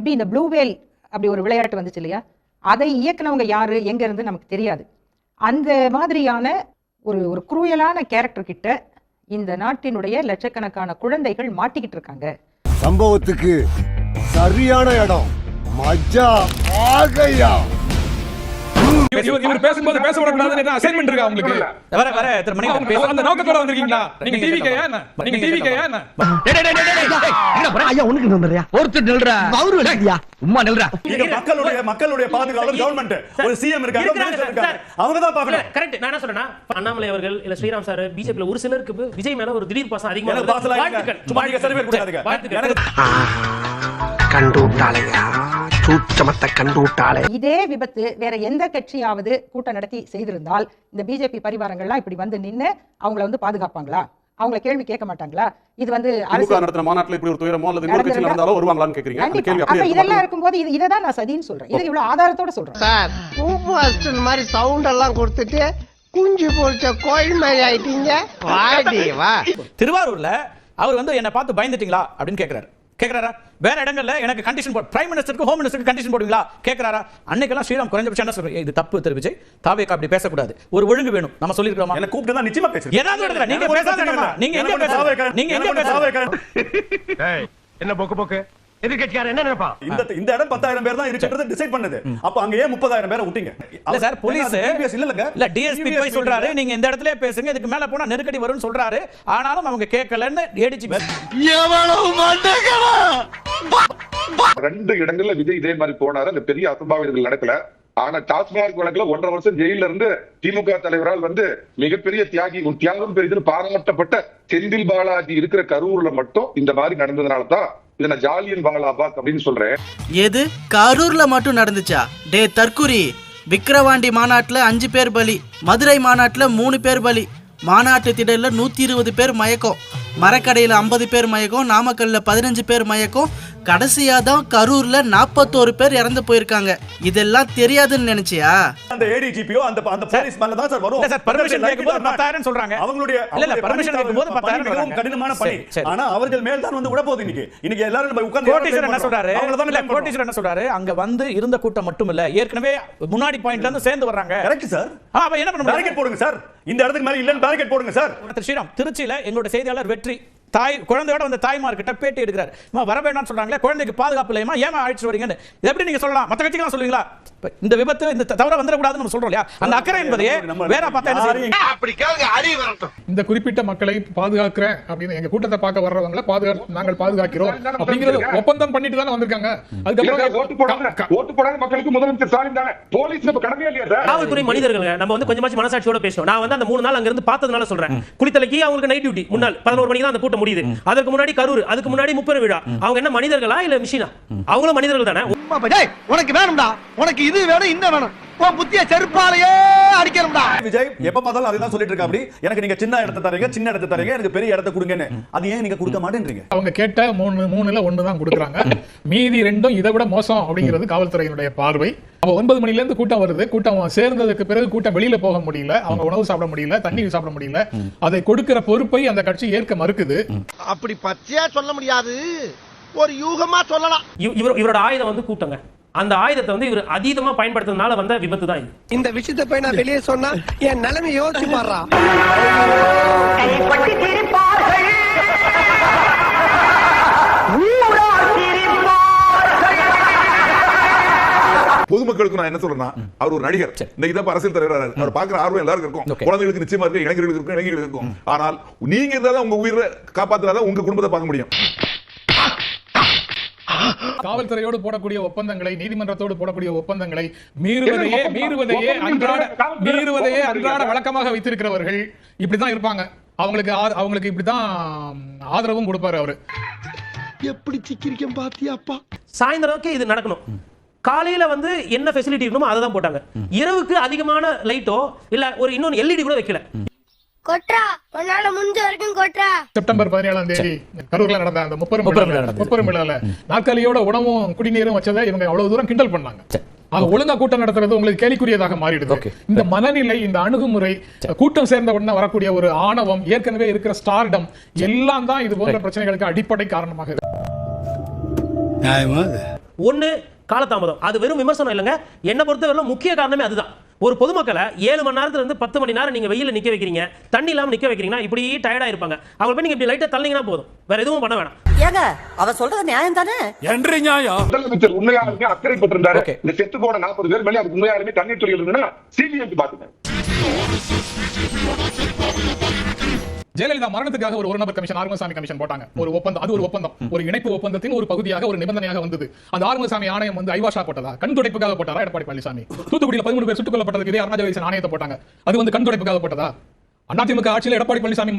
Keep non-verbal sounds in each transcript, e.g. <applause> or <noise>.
எப்படி இந்த blue whale அப்படி ஒரு விளையாட்டு வந்துச்சு இல்லையா? அதை இயக்குனவங்க யாரு எங்க இருந்து நமக்கு தெரியாது. அந்த மாதிரியான ஒரு ஒரு குரூயலான கேரக்டர் கிட்ட இந்த நாட்டினுடைய லட்சக்கணக்கான குழந்தைகள் மாட்டிக்கிட்டு இருக்காங்க. சம்பவத்துக்கு சரியான இடம். மஜா ஆகையா. இவர் பேசும்போது பேச விடக்கூடாதுன்னு அசைன்மெண்ட் இருக்கா உங்களுக்கு? வர வர திரு மணி அந்த நோக்கத்தோட வந்திருக்கீங்களா? நீங்க டிவி கையா என்ன நீங்க டிவி கையா என்ன ஐயா உனக்கு நின்றுறியா ஒருத்தர் நில்றா. அவரு இல்லையா? உம்மா நில்றா. இங்க மக்களுடைய மக்களுடைய பாதுகாவலர் கவர்மெண்ட் ஒரு சிஎம் இருக்காங்க அவங்க தான் பாக்கணும் கரெக்ட் நான் என்ன சொல்றேன்னா அண்ணாமலை அவர்கள் இல்ல ஸ்ரீராம் சார் பிஜேபில ஒரு சிலருக்கு விஜய் மேல ஒரு திடீர் பாசம் அதிகமா. வாழ்த்துக்கள். சும்மா நீங்க சர்டிபிகேட் கொடுக்காதீங்க. வாழ்த்துக்கள். கண்டு விட்டாளையா சூச்சமத்தை கண்டு விட்டாளே இதே விபத்து வேற எந்த கட்சியாவது கூட்டம் நடத்தி செய்திருந்தால் இந்த பிஜேபி பரிவாரங்கள்லாம் இப்படி வந்து நின்னு அவங்கள வந்து பாதுகாப்பாங்களா? அவங்கள கேள்வி கேட்க மாட்டாங்களா? இது வந்து நடத்தின மாநாட்டுல இப்படி ஒரு துயரமோ அல்லது இன்னொரு கட்சி நடந்திருந்தா- நடந்தாலும் வருவாங்களான்னு கேக்குறீங்க அப்ப இதெல்லாம் இருக்கு. இருக்கும்போது இது இதை தான் நான் சதின்னு சொல்றேன். இது இவ்வளவு ஆதாரத்தோட சொல்றேன். சார் சூப்பர் அசிஸ்டன்ட் மாதிரி சவுண்ட் எல்லாம் கொடுத்துட்டு குஞ்சு பொரிச்ச கோயில் மாதிரி ஆயிட்டீங்க. வாடி வா. திருவாரூர்ல அவர் வந்து என்ன பார்த்து பயந்துட்டீங்களா அப்படின்னு கேக்குறாரு. கேக்குறாரா? வேற இடங்கள்ல எனக்கு கண்டிஷன் போடு பிரைம் மினிஸ்டருக்கு ஹோம் மினிஸ்டருக்கு கண்டிஷன் போடுவீங்களா? கேக்குறாரா? அன்னைக்கெல்லாம் ஸ்ரீராம் குறைஞ்சபட்சம் என்ன சொல்றேன் இது தப்பு திரு விஜய். தாவேக்கா அப்படி பேசக்கூடாது. ஒரு ஒழுங்கு வேணும். நம்ம சொல்லிருக்கோமா என்ன கூப்பிட்டு தான் நிச்சயமா பேசுறேன். ஏதாவது இடத்துல நீங்க பேசாதீங்கம்மா. நீங்க எங்க பேசுறீங்க நீங்க எங்க பேசுறீங்க <laughs> என்ன போக்கு போக்கு? எதிர்கட்சியார் என்ன இந்த இந்த இடம் பத்தாயிரம் பேர் தான் இருக்குன்றது டிசைட் பண்ணுது. அப்ப அங்க ஏன் முப்பதாயிரம் பேரை விட்டீங்க. இல்ல சார் போலீஸ் இல்ல இல்லங்க இல்ல டிஎஸ்பி போய் சொல்றாரு நீங்க இந்த இடத்துல பேசுங்க இதுக்கு மேல போனா நெருக்கடி வரும்னு சொல்றாரு. ஆனாலும் அவங்க கேட்கலன்னு ரெண்டு இடங்கள்ல விஜய் இதே மாதிரி போனாரு அந்த பெரிய அசம்பாவிதங்கள் நடக்கல. ஆனா டாஸ்மாக் வழக்குல ஒன்றரை வருஷம் ஜெயில இருந்து திமுக தலைவரால் வந்து மிகப்பெரிய தியாகி உன் தியாகம் பெரிதுன்னு பாராட்டப்பட்ட செந்தில் பாலாஜி இருக்கிற கரூர்ல மட்டும் இந்த மாதிரி நடந்ததுனால தான் இல்ல நான் ஜாலியன் வாலாபாக் அப்படின்னு சொல்றேன். எது? கரூர்ல மட்டும் நடந்துச்சா? டே தற்குறி விக்கிரவாண்டி மாநாட்டுல அஞ்சு பேர் பலி. மதுரை மாநாட்டுல மூணு பேர் பலி. மாநாட்டு திடல்ல நூத்தி இருபது பேர் மயக்கம். மரக்கடையில ஐம்பது பேர் மயக்கம் நாமக்கல்ல பதினஞ்சு பேர் மயக்கம் கடைசியா தான் கரூர்ல நாற்பத்தோரு பேர் இறந்து போயிருக்காங்க. இதெல்லாம் தெரியாதுன்னு நினைச்சியா? அந்த ஏடிஜிபியோ அந்த அந்த போலீஸ் மேல தான் சார் வரும். இல்ல சார், permission கேட்கும்போது 10,000 சொல்றாங்க. அவங்களுடைய இல்ல, இல்ல, permission கேட்கும்போது 10,000 பணி மிகவும் சொல்றாங்க. கடினமான பணி. ஆனா அவர்கள் மேல் தான் வந்து விட போகுது இன்னைக்கு. இன்னைக்கு எல்லாரும் நம்ம உட்கார்ந்து கோட்டீஸ்வரர் என்ன சொல்றாரு? அவங்கள தான். கோட்டீஸ்வரர் என்ன சொல்றாரு? அங்க வந்து இருந்த கூட்டம் மட்டும் இல்ல ஏற்கனவே முன்னாடி பாயிண்ட்ல இருந்து சேர்ந்து வர்றாங்க. கரெக்ட் சார் ஆ, அப்ப என்ன பண்ண முடியும்? பேரிகேட் போடுங்க சார் இந்த இடத்துக்கு மேல இல்லன்னு பேரிகேட் போடுங்க சார் ஸ்ரீராம் திருச்சியில எங்களுடைய செய்தியாளர் வெற்றி. தாய் குழந்தையோட வந்த தாய்மார்கிட்ட பேட்டி எடுக்கிறார். வர வேண்டாம்னு சொல்றாங்களே குழந்தைக்கு பாதுகாப்பு இல்லையமா ஏமா அழைச்சிட்டு வரீங்கன்னு? எப்படி நீங்க சொல்லலாம்? மத்த கட்சிக்கெல்லாம் சொல்லுவீங்களா? இந்த விபத்து இந்த தவற வந்துடக்கூடாதுன்னு நம்ம சொல்றோம் இல்லையா? அந்த அக்கறை என்பதையே நம்ம வேற பார்த்தா என்ன செய்யும்? யாரையும் அப்படி கேளுங்க அறிவு வரட்டும். இந்த குறிப்பிட்ட மக்களை பாதுகாக்கிறேன் அப்படின்னு எங்க கூட்டத்தை பார்க்க வர்றவங்கள பாதுகா நாங்கள் பாதுகாக்கிறோம் அப்படிங்கறது ஒப்பந்தம் பண்ணிட்டு தானே வந்திருக்காங்க. சார், ஓட்டு போடாத. அதுக்கப்புறம் ஓட்டு போடாத மக்களுக்கு முதலமைச்சர் ஸ்டாலின் தானே. போலீஸ் நம்ம கடமையா இல்லையா சார்? காவல்துறை மனிதர்கள் நம்ம வந்து கொஞ்சமாச்சும் மனசாட்சியோட பேசணும் நான் வந்து அந்த மூணு நாள் அங்க இருந்து பார்த்ததுனால சொல்றேன். குளித்தலைக்கு அவங்களுக்கு நைட் டியூட்டி முன்னாள் பதினோரு மணிக்கு தான் அந்த கூட்டம் முடியுது. அதற்கு முன்னாடி கரூர் அதுக்கு முன்னாடி முப்பெரும் விழா. அவங்க என்ன மனிதர்களா இல்ல மிஷினா அவங்களும் மனிதர்கள் தானே? உனக்கு வேணும்டா. உனக்கு இது வேணும் இந்த வேணும். உன் புத்திய செருப்பாலேயே அடிக்கணும்டா. விஜய் எப்ப பார்த்தாலும் அதுதான் சொல்லிட்டு இருக்கா அப்படி எனக்கு நீங்க சின்ன இடத்தை தரீங்க சின்ன இடத்தை தரீங்க எனக்கு பெரிய இடத்தை கொடுங்கன்னு. அது ஏன் நீங்க கொடுக்க மாட்டேன்றீங்க? அவங்க கேட்ட மூணு மூணுல ஒன்று தான் கொடுக்குறாங்க. மீதி ரெண்டும் இதை விட மோசம் அப்படிங்கிறது காவல்துறையினுடைய பார்வை. அப்போ ஒன்பது மணில இருந்து கூட்டம் வருது. கூட்டம் சேர்ந்ததுக்கு பிறகு கூட்டம் வெளியில போக முடியல. அவங்க உணவு சாப்பிட முடியல தண்ணீர் சாப்பிட முடியல. அதை கொடுக்கிற பொறுப்பை அந்த கட்சி ஏற்க மறுக்குது. அப்படி பச்சையா சொல்ல முடியாது. ஒரு யூகமா சொல்லலாம். இவ- இவர் இவரோட ஆயுதம் வந்து கூட்டங்க. அந்த ஆயுதத்தை வந்து இவர் அதீதமா பயன்படுத்துறதுனால வந்த விபத்து தான் இது. இந்த விஷயத்தை போய் நான் வெளியே சொன்னா என் நிலைமை யோசிச்சு பாடுறா பொதுமக்களுக்கு நான் என்ன சொல்றேன்னா அவர் ஒரு நடிகர். இன்னைக்கு தான் அரசியல் தலைவரா அவர் பாக்குற ஆர்வம் எல்லாருக்கும் இருக்கும். குழந்தைகளுக்கு நிச்சயமா இருக்கு இளைஞர்களுக்கு இருக்கும் இளைஞர்களுக்கு இருக்கும். ஆனால் நீங்க இருந்தா தான் உங்க உயிரை காப்பாத்துறாதான் உங்க குடும்பத்தை பார்க்க முடியும். காவல்துறையோடு போடக்கூடிய ஒப்பந்தங்களை நீதிமன்றத்தோடு போடக்கூடிய ஒப்பந்தங்களை மீறுவதையே மீறுவதையே அன்றாட மீறுவதையே அன்றாட வழக்கமாக வைத்திருக்கிறவர்கள் இப்படிதான் இருப்பாங்க. அவங்களுக்கு அவங்களுக்கு இப்படிதான் ஆதரவும் கொடுப்பாரு அவரு. எப்படி சிக்கிரிக்கம் பாத்தியாப்பா சாயந்தரம்க்கு இது நடக்கணும். காலையில வந்து என்ன ஃபெசிலிட்டி இருக்கணுமோ அதை தான் போட்டாங்க இரவுக்கு அதிகமான லைட்டோ இல்ல ஒரு இன்னொன்று எல்இடி கூட வைக்கல. கொட்ரா உன்னால முடிஞ்ச வரைக்கும் கொட்ரா செப்டம்பர் பதினேழாம் தேதி கரூர்ல நடந்த அந்த முப்பெரும் முப்பெரும் விழா விழால- நாற்காலியோட உணவும் குடிநீரும் வச்சதை இவங்க அவ்வளவு தூரம் கிண்டல் பண்ணாங்க. ஆக ஒழுங்கா கூட்டம் நடத்துறது உங்களுக்கு கேலிக்குரியதாக மாறிடுது. இந்த மனநிலை இந்த அணுகுமுறை கூட்டம் சேர்ந்த உடனே வரக்கூடிய ஒரு ஆணவம் ஏற்கனவே இருக்கிற ஸ்டார்டம் எல்லாம் தான் இது போன்ற பிரச்சனைகளுக்கு அடிப்படை காரணமாக ஒண்ணு காலதாமதம். அது வெறும் விமர்சனம் இல்லைங்க. என்ன பொறுத்தவரை முக்கிய காரணமே அதுதான். ஒரு பொதுமக்களை ஏழு மணி நேரத்துல இருந்து பத்து மணி நேரம் நீங்க வெயில நிக்க வைக்கிறீங்க தண்ணி இல்லாம நிக்க வைக்கிறீங்கன்னா இப்படி டயர்டா இருப்பாங்க அவங்க போய் நீங்க இப்படி லைட்டா தள்ளிங்கன்னா போதும். வேற எதுவும் பண்ண வேணாம். ஏங்க அவ சொல்றது நியாயம் தானே? என்று நியாயம். முதலமைச்சர் உண்மையாலுமே அக்கறைப்பட்டிருந்தாரு Okay. இந்த செத்து போன நாற்பது பேர் மேலே அதுக்கு உண்மையாலுமே தண்ணீர் துறையில் இருந்ததுன்னா சிபிஐக்கு பாத்துங்க ஜெயலலிதா மரணத்துக்காக ஒரு ஒரு நபர் கமிஷன் ஆறுமுகசாமி கமிஷன் போட்டாங்க. ஒரு ஒப்பந்தம் அது ஒரு ஒப்பந்தம். ஒரு இணைப்பு ஒப்பந்தத்தின் ஒரு பகுதியாக ஒரு நிபந்தனையாக வந்தது. அந்த ஆறுமுகசாமி ஆணையம் வந்து ஐவாஷா போட்டதா? கண் துடைப்புக்காக போட்டாரா? எடப்பாடி பழனிசாமி. தூத்துக்குடியில் பதிமூணு பேர் சுட்டுக் கொல்லப்பட்டதுக்கு இதே அருணாச்சல வைசன் ஆணையத்தை போட்டாங்க. அது வந்து கண் துடைப்புக்காக போட்டதா? அதிமுக ஆட்சியில் எடப்பாடி பழனிசாமி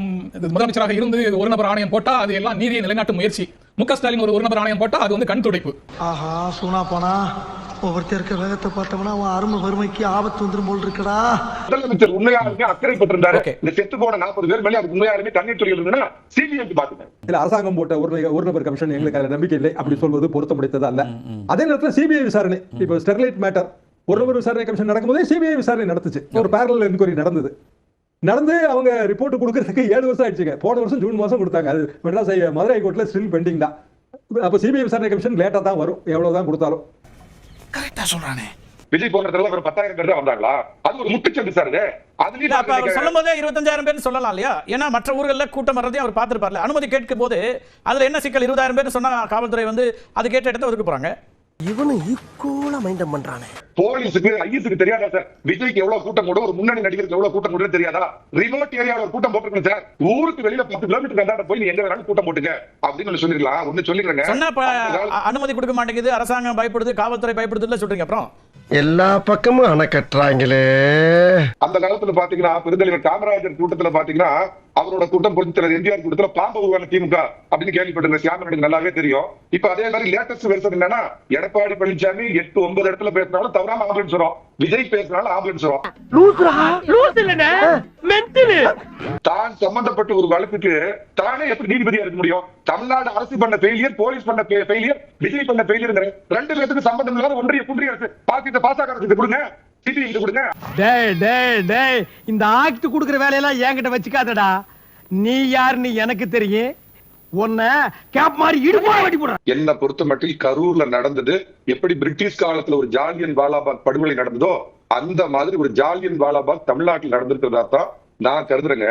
முதலமைச்சராக இருந்து ஒரு நபர் ஆணையம் போட்டா அது எல்லாம் நீதியை நிலைநாட்டும் முயற்சி. மு ஸ்டாலின் ஒரு ஒரு நபர் ஆணையம் போட்டா அது வந்து கண் துடைப்பு. ஆஹா சூனா போனா. ஒவ்வொருத்தர் இருக்க வேகத்தை பார்த்தோம்னா அவன் அருமை வறுமைக்கு ஆபத்து வந்துரும் போல் இருக்கடா. முதலமைச்சர் உண்மையாலுமே அக்கறைப்பட்டிருந்தாரு Okay. இந்த செத்து போன நாற்பது பேர் மேலே அதுக்கு உண்மையாலுமே தண்ணீர் துறையில் இருந்ததுன்னா சிபிஐக்கு பாத்துங்க. இல்ல அரசாங்கம் போட்ட ஒரு ஒரு நபர் கமிஷன் எங்களுக்கு அதுல நம்பிக்கை இல்லை அப்படி சொல்வது பொருத்தமுடைத்தது அல்ல. அதே நேரத்தில் சிபிஐ விசாரணை. இப்போ ஸ்டெர்லைட் மேட்டர் ஒரு நபர் விசாரணை கமிஷன் நடக்கும்போதே சிபிஐ விசாரணை நடந்துச்சு ஒரு பேரலல் என்கொயரி நடந்தது. நடந்து அவங்க ரிப்போர்ட் கொடுக்கறதுக்கு ஏழு வருஷம் ஆயிடுச்சுங்க. போன வருஷம் ஜூன் மாசம் கொடுத்தாங்க. அது மெட்ராஸ் மதுரை ஹைகோர்ட்ல ஸ்டில் பெண்டிங் தான். அப்போ சிபிஐ விசாரணை கமிஷன் லேட்டா தான் வரும். எவ்வளவுதான் கொடுத்தாலும். கரெக்டா சொல்றானே. விஜய் இடத்துல ஒரு பத்தாயிரம் பேர் தான் வந்தாங்களா? அது ஒரு முட்டுச்சந்து சார் அவர் அதுலயும் சொல்லும் போதே இருபத்தஞ்சாயிரம் பேர் சொல்லலாம் இல்லையா? ஏன்னா மற்ற ஊர்கள்ல கூட்டம் வர்றதையும் அவர் பார்த்திருப்பார்ல. அனுமதி கேட்கும் போது அதுல என்ன சிக்கல்? இருபதாயிரம் பேர் சொன்னா காவல்துறை வந்து அது கேட்ட இடத்த ஒதுக்க போறாங்க. இவனு ஈக்குவலா மைண்டம் பண்றானே. போலீஸுக்கு ஐஎஸ்க்கு தெரியாதா சார்? விஜய்க்கு எவ்வளவு கூட்டம் கூட ஒரு முன்னணி நடிகருக்கு எவ்வளவு கூட்டம் கூட தெரியாதா? ரிமோட் ஏரியாவில் ஒரு கூட்டம் போட்டுருக்கணும் சார். ஊருக்கு வெளியில பத்து கிலோமீட்டர் அந்தாண்ட போய் எங்க வேணாலும் கூட்டம் போட்டுங்க அப்படின்னு சொல்லிருக்கலாம். ஒண்ணு அ- அனுமதி கொடுக்க மாட்டேங்குது அரசாங்கம் பயப்படுது காவல்துறை பயப்படுதுன்னு சொல்றீங்க. அப்புறம்? எல்லா பக்கமும் அணை கட்டுறாங்களே அந்த காலத்துல பாத்தீங்கன்னா பெருந்தலைவர் காமராஜர் கூட்டத்துல பாத்தீங்கன்னா அவரோட கூட்டம் பொறுத்தல எம்ஜிஆர் கூட்டத்துல பாம்பு உருவான திமுக அப்படின்னு கேள்விப்பட்டிருக்க சியாமனுக்கு நல்லாவே தெரியும். இப்ப அதே மாதிரி லேட்டஸ்ட் வெர்ஷன் என்னன்னா எடப்பாடி பழனிசாமி எட்டு ஒன்பது இடத்துல பேசினாலும் தவறாம ஆம்புலன்ஸ் வரும். விஜய் பேசினாலும் ஆம்புலன்ஸ் வரும். தான் சம்பந்தப்பட்ட ஒரு வழக்குக்கு தானே எப்படி நீதிபதியா இருக்க முடியும்? தமிழ்நாடு அரசு பண்ண ஃபெயிலியர் போலீஸ் பண்ண ஃபெயிலியர் விஜய் பண்ண ஃபெயிலியர் ரெண்டு பேருக்கு சம்பந்தம் இல்லாத ஒன்றிய குன்றிய அரசு. பாக்கிட்ட பாசாக அரசு கொடுங்க. டேய் டேய் டேய் இந்த ஆக்ட் குடுக்குற வேலையெல்லாம் என்கிட்ட வச்சுக்காதடா. நீ யாருன்னு எனக்கு தெரியும். உன்னை கேப் மாதிரி இடுப்பா வெட்டி போடுறேன். என்ன பொறுத்த மட்டும் கரூர்ல நடந்தது எப்படி பிரிட்டிஷ் காலத்துல ஒரு ஜாலியன் வாலாபாக் படுகொலை நடந்ததோ அந்த மாதிரி ஒரு ஜாலியன் வாலாபாக் தமிழ்நாட்டில் நடந்திருக்கிறதா தான் நான் கருதுறேங்க.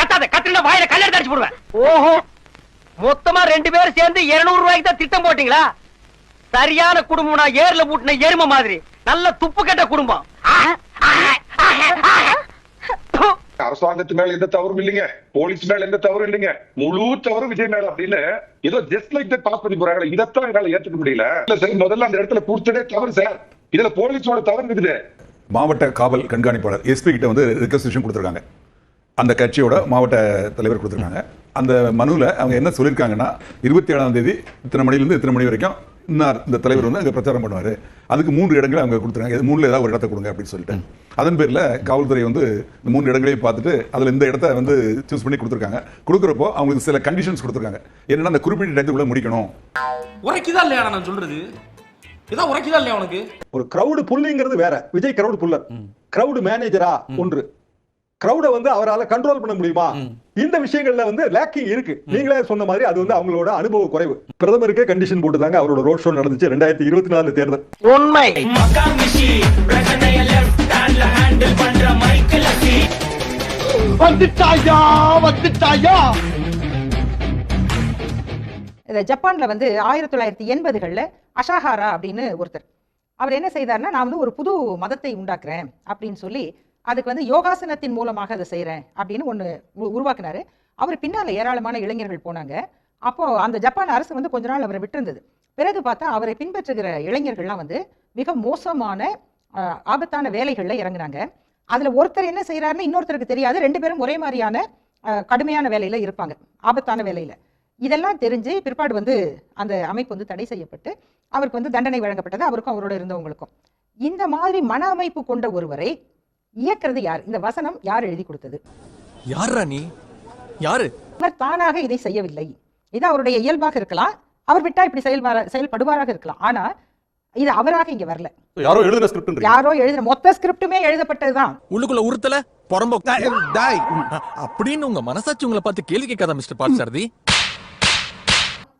கத்தாத கத்திரில வாயில கல்யாணம் அடிச்சு போடுவேன். ஓஹோ மொத்தமா ரெண்டு பேரும் சேர்ந்து 200 ரூபாய்க்கு தான் திட்டம் போட்டீங்களா? சரியான குடும்பம்னா ஏர்ல பூட்டின எருமை மாதிரி. நல்ல துப்பு கெட்ட குடும்பம். அரசாங்கத்து மேல எந்த தவறும் இல்லைங்க. போலீஸ் மேல எந்த தவறும் இல்லைங்க. முழு தவறும் விஜய் மேல அப்படின்னு ஏதோ ஜஸ்ட் லைக் பாஸ் பண்ணி போறாங்க இதைத்தான் என்னால ஏத்துக்க முடியல. இல்ல சார் முதல்ல அந்த இடத்துல கொடுத்ததே தவறு சார். இதுல போலீஸோட தவறு இருக்குது. மாவட்ட காவல் கண்காணிப்பாளர் எஸ்பி கிட்ட வந்து ரெக்வஸ்டேஷன் கொடுத்துருக்காங்க. அந்த கட்சியோட மாவட்ட தலைவர் கொடுத்துருக்காங்க. அந்த மனுவில் அவங்க என்ன சொல்லியிருக்காங்கன்னா இருபத்தி ஏழாம் தேதி இத்தனை மணிலேருந்து இத்தனை மணி வரைக்கும் இன்னார் இந்த தலைவர் வந்து அங்கே பிரச்சாரம் பண்ணுவார். அதுக்கு மூன்று இடங்களை அவங்க கொடுத்துருக்காங்க. இது மூணுல ஏதாவது ஒரு இடத்த கொடுங்க அப்படின்னு சொல்லிட்டு. அதன் பேரில் காவல்துறை வந்து இந்த மூன்று இடங்களையும் பார்த்துட்டு அதில் இந்த இடத்த வந்து சூஸ் பண்ணி கொடுத்துருக்காங்க. கொடுக்குறப்போ அவங்களுக்கு சில கண்டிஷன்ஸ் கொடுத்துருக்காங்க. என்னன்னா அந்த குறிப்பிட்ட டயத்துக்குள்ள முடிக்கணும். உரைக்குதா இல்லையா நான் சொல்றது? இதான் உரைக்குதா இல்லையா உனக்கு? ஒரு கிரவுடு புல்லிங்கிறது வேற. விஜய் கிரவுடு புல்லர் கிரவுடு மேனேஜரா ஒன்று. கிரவுட வந்து அவரால கண்ட்ரோல் பண்ண முடியுமா? இந்த விஷயங்கள்ல வந்து லேக்கிங் இருக்கு. நீங்களே சொன்ன மாதிரி அது வந்து அவங்களோட அனுபவ குறைவு. பிரதமருக்கே கண்டிஷன் போட்டுதாங்க அவரோட ரோட் ஷோ நடந்துச்சு ரெண்டாயிரத்தி இருபத்தி நாலு தேர்தல். உண்மை. வந்துட்டாயா? ஜப்பான்ல வந்து ஆயிரத்தி தொள்ளாயிரத்தி எண்பதுகள்ல அஷாஹாரா அப்படின்னு ஒருத்தர். அவர் என்ன செய்தார்னா நான் வந்து ஒரு புது மதத்தை உண்டாக்குறேன் அப்படின்னு சொல்லி அதுக்கு வந்து யோகாசனத்தின் மூலமாக அதை செய்கிறேன் அப்படின்னு ஒன்று உருவாக்குனாரு. அவர் பின்னால் ஏராளமான இளைஞர்கள் போனாங்க. அப்போது அந்த ஜப்பான் அரசு வந்து கொஞ்ச நாள் அவரை விட்டிருந்தது. பிறகு பார்த்தா அவரை பின்பற்றுகிற இளைஞர்கள்லாம் வந்து மிக மோசமான ஆபத்தான வேலைகளில் இறங்குனாங்க. அதில் ஒருத்தர் என்ன செய்கிறாருன்னு இன்னொருத்தருக்கு தெரியாது. ரெண்டு பேரும் ஒரே மாதிரியான கடுமையான வேலையில் இருப்பாங்க. ஆபத்தான வேலையில். இதெல்லாம் தெரிஞ்சு பிற்பாடு வந்து அந்த அமைப்பு வந்து தடை செய்யப்பட்டு அவருக்கு வந்து தண்டனை வழங்கப்பட்டது. அவருக்கும் அவரோட இருந்தவங்களுக்கும். இந்த மாதிரி மன அமைப்பு கொண்ட ஒருவரை இயக்குறது யார்? இந்த வசனம் யார் எழுதி கொடுத்தது? யாரா நீ? யாரு? அவர் தானாக இதை செய்யவில்லை. இது அவருடைய இயல்பாக இருக்கலாம். அவர் விட்டா இப்படி செயல்பார செயல்படுவாராக இருக்கலாம். ஆனா இது அவராக இங்க வரல. யாரோ எழுதுன ஸ்கிரிப்ட் யாரோ எழுதின மொத்த ஸ்கிரிப்டுமே எழுதப்பட்டதுதான். உள்ளுக்குள்ள உறுத்தல புறம்போ டாய் அப்படின்னு உங்க மனசாட்சி உங்களை பார்த்து கேள்வி கேட்காத மிஸ்டர் பாட்சாரதி